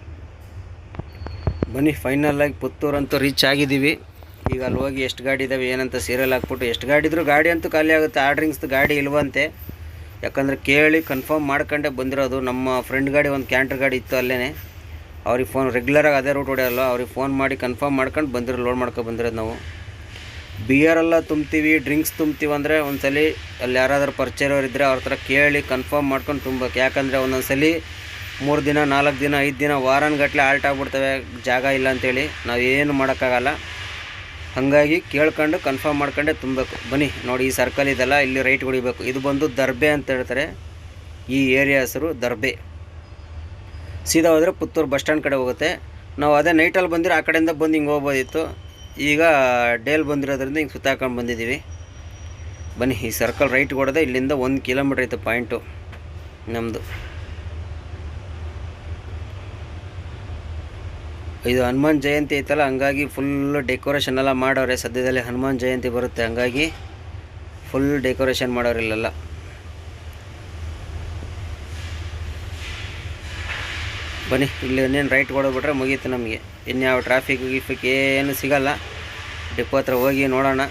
A: ಬನ್ನಿ ಫೈನಲಾಗಿ ಪುತ್ತೂರಂತೂ ರೀಚ್ ಆಗಿದ್ದೀವಿ. ಈಗ ಅಲ್ಲಿ ಹೋಗಿ ಎಷ್ಟು ಗಾಡಿ ಇದ್ದಾವೆ ಏನಂತ ಸೀರಿಯಲ್ ಹಾಕ್ಬಿಟ್ಟು, ಎಷ್ಟು ಗಾಡಿ ಇದ್ರೂ ಗಾಡಿ ಅಂತೂ ಖಾಲಿ ಆಗುತ್ತೆ. ಆರ್ಡ್ರಿಂಗ್ಸ್ದು ಗಾಡಿ ಇಲ್ವಂತೆ. ಯಾಕಂದರೆ ಕೇಳಿ ಕನ್ಫರ್ಮ್ ಮಾಡ್ಕೊಂಡೆ ಬಂದಿರೋದು. ನಮ್ಮ ಫ್ರೆಂಡ್ ಗಾಡಿ ಒಂದು ಕ್ಯಾಂಟರ್ ಗಾಡಿ ಇತ್ತು ಅಲ್ಲೇ ಅವ್ರಿಗೆ ಫೋನ್ ರೆಗ್ಯುಲರಾಗಿ ಅದೇ ರೂಟ್ ಹೊಡೆಯಲ್ಲ, ಅವ್ರಿಗೆ ಫೋನ್ ಮಾಡಿ ಕನ್ಫರ್ಮ್ ಮಾಡ್ಕೊಂಡು ಬಂದಿರೋ ಲೋಡ್ ಮಾಡ್ಕೊಂಡು ಬಂದಿರೋದು ನಾವು. ಬಿಯರೆಲ್ಲ ತುಂಬ್ತೀವಿ ಡ್ರಿಂಕ್ಸ್ ತುಂಬ್ತೀವಿ ಅಂದರೆ ಒಂದ್ಸಲಿ ಅಲ್ಲಿ ಯಾರಾದರೂ ಪರಿಚಯವ್ರು ಇದ್ದರೆ ಅವ್ರ ಹತ್ರ ಕೇಳಿ ಕನ್ಫರ್ಮ್ ಮಾಡ್ಕೊಂಡು ತುಂಬಬೇಕು. ಯಾಕಂದರೆ ಒಂದೊಂದು ಮೂರು ದಿನ, ನಾಲ್ಕು ದಿನ, ಐದು ದಿನ ವಾರನ್ಗಟ್ಲೆ ಆಲ್ಟ್ ಆಗ್ಬಿಡ್ತವೆ, ಜಾಗ ಇಲ್ಲ ಅಂತೇಳಿ. ನಾವು ಏನು ಮಾಡೋಕ್ಕಾಗಲ್ಲ. ಹಾಗಾಗಿ ಕೇಳ್ಕೊಂಡು ಕನ್ಫರ್ಮ್ ಮಾಡ್ಕೊಂಡೆ ತುಂಬಬೇಕು. ಬನ್ನಿ, ನೋಡಿ ಈ ಸರ್ಕಲ್ ಇದೆಲ್ಲ ಇಲ್ಲಿ ರೈಟ್ ಹೊಡಿಬೇಕು. ಇದು ಬಂದು ದರ್ಬೆ ಅಂತ ಹೇಳ್ತಾರೆ. ಈ ಏರಿಯಾ ಹೆಸರು ದರ್ಬೆ. ಸೀದಾ ಹೋದರೆ ಪುತ್ತೂರು ಬಸ್ ಸ್ಟ್ಯಾಂಡ್ ಕಡೆ ಹೋಗುತ್ತೆ. ನಾವು ಅದೇ ನೈಟಲ್ಲಿ ಬಂದಿರೋ ಆ ಕಡೆಯಿಂದ ಬಂದು ಹಿಂಗೆ ಹೋಗ್ಬೋದಿತ್ತು. ಈಗ ಡೇಲ್ ಬಂದಿರೋದ್ರಿಂದ ಹಿಂಗೆ ಸುತ್ತಾಕೊಂಡು ಬಂದಿದ್ದೀವಿ. ಬನ್ನಿ, ಈ ಸರ್ಕಲ್ ರೈಟ್ ಹೊಡೆದೆ ಇಲ್ಲಿಂದ ಒಂದು ಕಿಲೋಮೀಟ್ರ್ ಐತೆ ಪಾಯಿಂಟು ನಮ್ಮದು ಇದು ಹನುಮಾನ್ ಜಯಂತಿ ಐತಲ್ಲ, ಹಂಗಾಗಿ ಫುಲ್ ಡೆಕೋರೇಷನ್ ಎಲ್ಲ ಮಾಡೋರೆ. ಸದ್ಯದಲ್ಲಿ ಹನುಮಾನ್ ಜಯಂತಿ ಬರುತ್ತೆ, ಹಂಗಾಗಿ ಫುಲ್ ಡೆಕೋರೇಷನ್ ಮಾಡೋರು ಇಲ್ಲೆಲ್ಲ. ಬನ್ನಿ, ಇಲ್ಲಿ ಇನ್ನೇನು ರೈಟ್ ಕೊಡೋಗ್ಬಿಟ್ರೆ ಮುಗೀತು ನಮಗೆ. ಇನ್ಯಾವ ಟ್ರಾಫಿಕ್ ಗಿಫಿಕ್ ಏನು ಸಿಗಲ್ಲ. ಡಿಪೋ ಹತ್ರ ಹೋಗಿ ನೋಡೋಣ.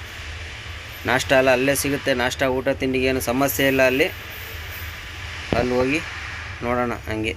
A: ನಾಷ್ಟ ಎಲ್ಲ ಅಲ್ಲೇ ಸಿಗುತ್ತೆ. ನಾಷ್ಟ, ಊಟ, ತಿಂಡಿಗೆ ಏನು ಸಮಸ್ಯೆ ಇಲ್ಲ ಅಲ್ಲಿ. ಅಲ್ಲಿ ಹೋಗಿ ನೋಡೋಣ, ಹಂಗೆ.